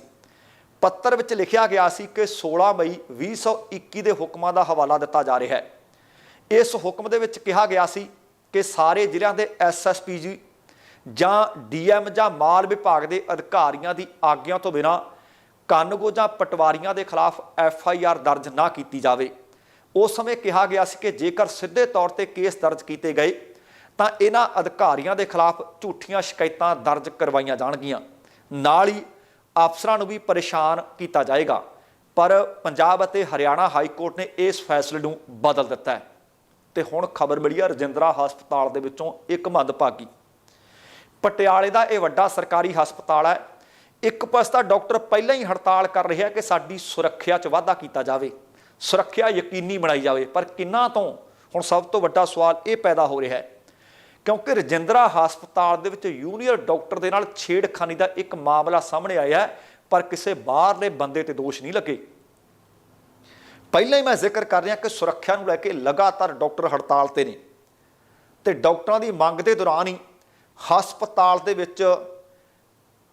A: ਪੱਤਰ ਵਿੱਚ ਲਿਖਿਆ ਗਿਆ ਸੀ ਕਿ 16 ਮਈ 2021 ਦੇ ਹੁਕਮਾਂ ਦਾ ਹਵਾਲਾ ਦਿੱਤਾ ਜਾ ਰਿਹਾ ਹੈ। ਇਸ ਹੁਕਮ ਦੇ ਵਿੱਚ ਕਿਹਾ ਗਿਆ ਸੀ ਕਿ ਸਾਰੇ ਜ਼ਿਲ੍ਹਿਆਂ ਦੇ ਐਸਐਸਪੀ ਜੀ ਜਾਂ ਡੀਐਮ ਜਾਂ ਮਾਲ ਵਿਭਾਗ ਦੇ ਅਧਿਕਾਰੀਆਂ ਦੀ ਆਗਿਆ ਤੋਂ ਬਿਨਾਂ ਕਾਨੂੰਗੋ ਜਾਂ ਪਟਵਾਰੀਆਂ ਦੇ ਖਿਲਾਫ ਐਫ ਆਈ ਆਰ ਦਰਜ ਨਾ ਕੀਤੀ ਜਾਵੇ। ਉਸ ਸਮੇਂ ਕਿਹਾ ਗਿਆ ਸੀ ਕਿ ਜੇਕਰ ਸਿੱਧੇ ਤੌਰ ਤੇ ਕੇਸ ਦਰਜ ਕੀਤੇ ਗਏ, ਤਾਂ ਇਹਨਾਂ ਅਧਿਕਾਰੀਆਂ ਦੇ ਖਿਲਾਫ ਝੂਠੀਆਂ ਸ਼ਿਕਾਇਤਾਂ ਦਰਜ ਕਰਵਾਈਆਂ ਜਾਣਗੀਆਂ। ਨਾਲ ਹੀ ਅਫਸਰਾਂ ਨੂੰ ਵੀ ਪਰੇਸ਼ਾਨ ਕੀਤਾ ਜਾਏਗਾ। ਪਰ ਪੰਜਾਬ ਅਤੇ ਹਰਿਆਣਾ ਹਾਈ ਕੋਰਟ ਨੇ ਇਸ ਫੈਸਲੇ ਨੂੰ ਬਦਲ ਦਿੱਤਾ ਹੈ। ਤੇ ਹੁਣ ਖਬਰ ਮਿਲੀ ਆ ਰਜਿੰਦਰਾ ਹਸਪਤਾਲ ਦੇ ਵਿੱਚੋਂ ਇੱਕ ਮੰਦਭਾਗੀ। ਪਟਿਆਲੇ ਦਾ ਇਹ ਵੱਡਾ ਸਰਕਾਰੀ ਹਸਪਤਾਲ ਹੈ। ਇੱਕ ਪਾਸੇ ਤਾਂ ਡਾਕਟਰ ਪਹਿਲਾਂ ਹੀ ਹੜਤਾਲ ਕਰ ਰਿਹਾ ਕਿ ਸਾਡੀ ਸੁਰੱਖਿਆ 'ਚ ਵਾਧਾ ਕੀਤਾ ਜਾਵੇ। ਸੁਰੱਖਿਆ ਯਕੀਨੀ ਬਣਾਈ ਜਾਵੇ। ਪਰ ਕਿੰਨਾ ਤੋਂ? ਹੁਣ ਸਭ ਤੋਂ ਵੱਡਾ ਸਵਾਲ ਇਹ ਪੈਦਾ ਹੋ ਰਿਹਾ ਹੈ। ਕਿਉਂਕਿ ਰਜਿੰਦਰਾ ਹਸਪਤਾਲ ਦੇ ਵਿੱਚ ਯੂਨੀਅਰ ਡਾਕਟਰ ਦੇ ਨਾਲ ਛੇੜਖਾਨੀ ਦਾ ਇੱਕ ਮਾਮਲਾ ਸਾਹਮਣੇ ਆਇਆ ਪਰ ਕਿਸੇ ਬਾਹਰਲੇ ਬੰਦੇ ਤੇ ਦੋਸ਼ ਨਹੀਂ ਲੱਗੇ। ਪਹਿਲਾਂ ਹੀ ਮੈਂ ਜ਼ਿਕਰ ਕਰ ਰਿਹਾ ਕਿ ਸੁਰੱਖਿਆ ਨੂੰ ਲੈ ਕੇ ਲਗਾਤਾਰ ਡਾਕਟਰ ਹੜਤਾਲ ਤੇ ਨੇ ਤੇ ਡਾਕਟਰਾਂ ਦੀ ਮੰਗ ਦੇ ਦੌਰਾਨ ਹੀ ਹਸਪਤਾਲ ਦੇ ਵਿੱਚ,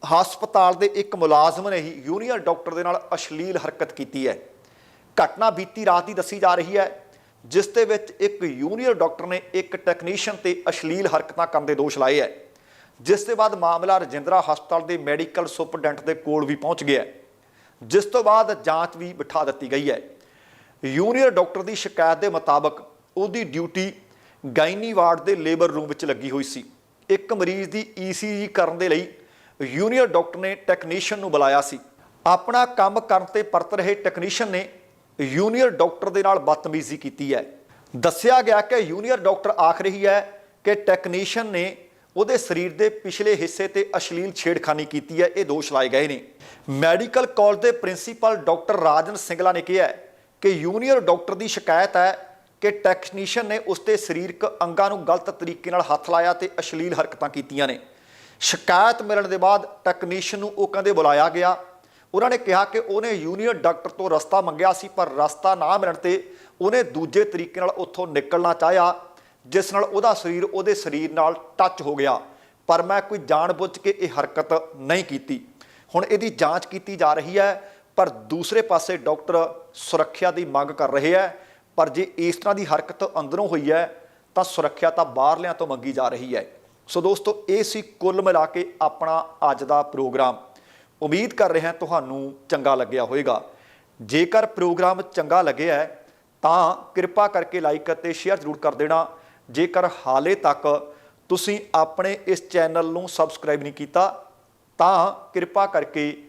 A: ਹਸਪਤਾਲ ਦੇ ਇੱਕ ਮੁਲਾਜ਼ਮ ਨੇ ਹੀ ਜੂਨੀਅਰ ਡਾਕਟਰ ਦੇ ਨਾਲ ਅਸ਼ਲੀਲ ਹਰਕਤ ਕੀਤੀ ਹੈ। ਘਟਨਾ ਬੀਤੀ ਰਾਤ ਦੀ ਦੱਸੀ ਜਾ ਰਹੀ ਹੈ, ਜਿਸ ਦੇ ਵਿੱਚ ਇੱਕ ਜੂਨੀਅਰ ਡਾਕਟਰ ਨੇ ਇੱਕ ਟੈਕਨੀਸ਼ੀਅਨ ਤੇ ਅਸ਼ਲੀਲ ਹਰਕਤਾਂ ਕਰਨ ਦੇ ਦੋਸ਼ ਲਾਏ ਹੈ, ਜਿਸ ਦੇ ਬਾਅਦ ਮਾਮਲਾ ਰਜਿੰਦਰਾ ਹਸਪਤਾਲ ਦੇ ਮੈਡੀਕਲ ਸੁਪਰਡੈਂਟ ਦੇ ਕੋਲ ਵੀ ਪਹੁੰਚ ਗਿਆ ਜਿਸ ਤੋਂ ਬਾਅਦ ਜਾਂਚ ਵੀ ਬਿਠਾ ਦਿੱਤੀ ਗਈ ਹੈ। ਯੂਨੀਅਰ ਡਾਕਟਰ ਦੀ ਸ਼ਿਕਾਇਤ ਦੇ ਮੁਤਾਬਕ ਉਹਦੀ ਡਿਊਟੀ ਗਾਇਨੀ ਵਾਰਡ ਦੇ ਲੇਬਰ ਰੂਮ ਵਿੱਚ ਲੱਗੀ ਹੋਈ ਸੀ। ਇੱਕ ਮਰੀਜ਼ ਦੀ ਈਸੀਜੀ ਕਰਨ ਦੇ ਲਈ ਯੂਨੀਅਰ ਡਾਕਟਰ ਨੇ ਟੈਕਨੀਸ਼ੀਅਨ ਨੂੰ ਬੁਲਾਇਆ ਸੀ। ਆਪਣਾ ਕੰਮ ਕਰਨ ਤੇ ਪਰਤ ਰਹੇ ਟੈਕਨੀਸ਼ੀਅਨ ਨੇ ਯੂਨੀਅਰ ਡਾਕਟਰ ਦੇ ਨਾਲ ਬਦਤਮੀਜ਼ੀ ਕੀਤੀ ਹੈ। ਦੱਸਿਆ ਗਿਆ ਕਿ ਯੂਨੀਅਰ ਡਾਕਟਰ ਆਖ ਰਹੀ ਹੈ ਕਿ ਟੈਕਨੀਸ਼ੀਅਨ ਨੇ ਉਹਦੇ ਸਰੀਰ ਦੇ ਪਿਛਲੇ ਹਿੱਸੇ ਤੇ ਅਸ਼ਲੀਲ ਛੇੜਖਾਨੀ ਕੀਤੀ ਹੈ। ਇਹ ਦੋਸ਼ ਲਾਏ ਗਏ ਨੇ। ਮੈਡੀਕਲ ਕਾਲਜ ਦੇ ਪ੍ਰਿੰਸੀਪਲ ਡਾਕਟਰ ਰਾਜਨ ਸਿੰਗਲਾ ਨੇ ਕਿਹਾ ਕਿ ਯੂਨੀਅਰ ਡਾਕਟਰ ਦੀ ਸ਼ਿਕਾਇਤ ਹੈ ਕਿ ਟੈਕਨੀਸ਼ੀਅਨ ਨੇ ਉਸ ਦੇ ਸਰੀਰਕ ਅੰਗਾਂ ਨੂੰ ਗਲਤ ਤਰੀਕੇ ਨਾਲ ਹੱਥ ਲਾਇਆ ਤੇ ਅਸ਼ਲੀਲ ਹਰਕਤਾਂ ਕੀਤੀਆਂ ਨੇ। ਸ਼ਿਕਾਇਤ ਮਿਲਣ ਦੇ ਬਾਅਦ ਟੈਕਨੀਸ਼ੀਅਨ ਨੂੰ ਉਹ ਕਹਿੰਦੇ ਬੁਲਾਇਆ ਗਿਆ। ਉਹਨਾਂ ਨੇ ਕਿਹਾ ਕਿ ਉਹਨੇ ਜੂਨੀਅਰ ਡਾਕਟਰ ਤੋਂ ਰਸਤਾ ਮੰਗਿਆ ਸੀ, ਪਰ ਰਸਤਾ ਨਾ ਮਿਲਣ ਤੇ ਉਹਨੇ ਦੂਜੇ ਤਰੀਕੇ ਨਾਲ ਉੱਥੋਂ ਨਿਕਲਣਾ ਚਾਹਿਆ, ਜਿਸ ਨਾਲ ਉਹਦਾ ਸਰੀਰ ਉਹਦੇ ਸਰੀਰ ਨਾਲ ਟੱਚ ਹੋ ਗਿਆ। ਪਰ ਮੈਂ ਕੋਈ ਜਾਣਬੁੱਝ ਕੇ ਇਹ ਹਰਕਤ ਨਹੀਂ ਕੀਤੀ। ਹੁਣ ਇਹਦੀ ਜਾਂਚ ਕੀਤੀ ਜਾ ਰਹੀ ਹੈ। ਪਰ ਦੂਸਰੇ ਪਾਸੇ ਡਾਕਟਰ ਸੁਰੱਖਿਆ ਦੀ ਮੰਗ ਕਰ ਰਹੇ ਹੈ। ਪਰ ਜੇ ਇਸ ਤਰ੍ਹਾਂ ਦੀ ਹਰਕਤ ਅੰਦਰੋਂ ਹੋਈ ਹੈ, ਤਾਂ ਸੁਰੱਖਿਆ ਤਾਂ ਬਾਹਰਲਿਆਂ ਤੋਂ ਮੰਗੀ ਜਾ ਰਹੀ ਹੈ। ਸੋ ਦੋਸਤੋ, ਇਹ ਸੀ ਕੁੱਲ ਮਿਲਾ ਕੇ ਆਪਣਾ ਅੱਜ ਦਾ ਪ੍ਰੋਗਰਾਮ। ਉਮੀਦ ਕਰ ਰਿਹਾ ਤੁਹਾਨੂੰ ਚੰਗਾ ਲੱਗਿਆ ਹੋਵੇਗਾ। ਜੇਕਰ ਪ੍ਰੋਗਰਾਮ ਚੰਗਾ ਲੱਗਿਆ ਹੈ, ਤਾਂ ਕਿਰਪਾ ਕਰਕੇ ਲਾਈਕ ਅਤੇ ਸ਼ੇਅਰ ਜ਼ਰੂਰ ਕਰ ਦੇਣਾ। ਜੇਕਰ ਹਾਲੇ ਤੱਕ ਤੁਸੀਂ ਆਪਣੇ ਇਸ ਚੈਨਲ ਨੂੰ ਸਬਸਕ੍ਰਾਈਬ ਨਹੀਂ ਕੀਤਾ, ਤਾਂ ਕਿਰਪਾ ਕਰਕੇ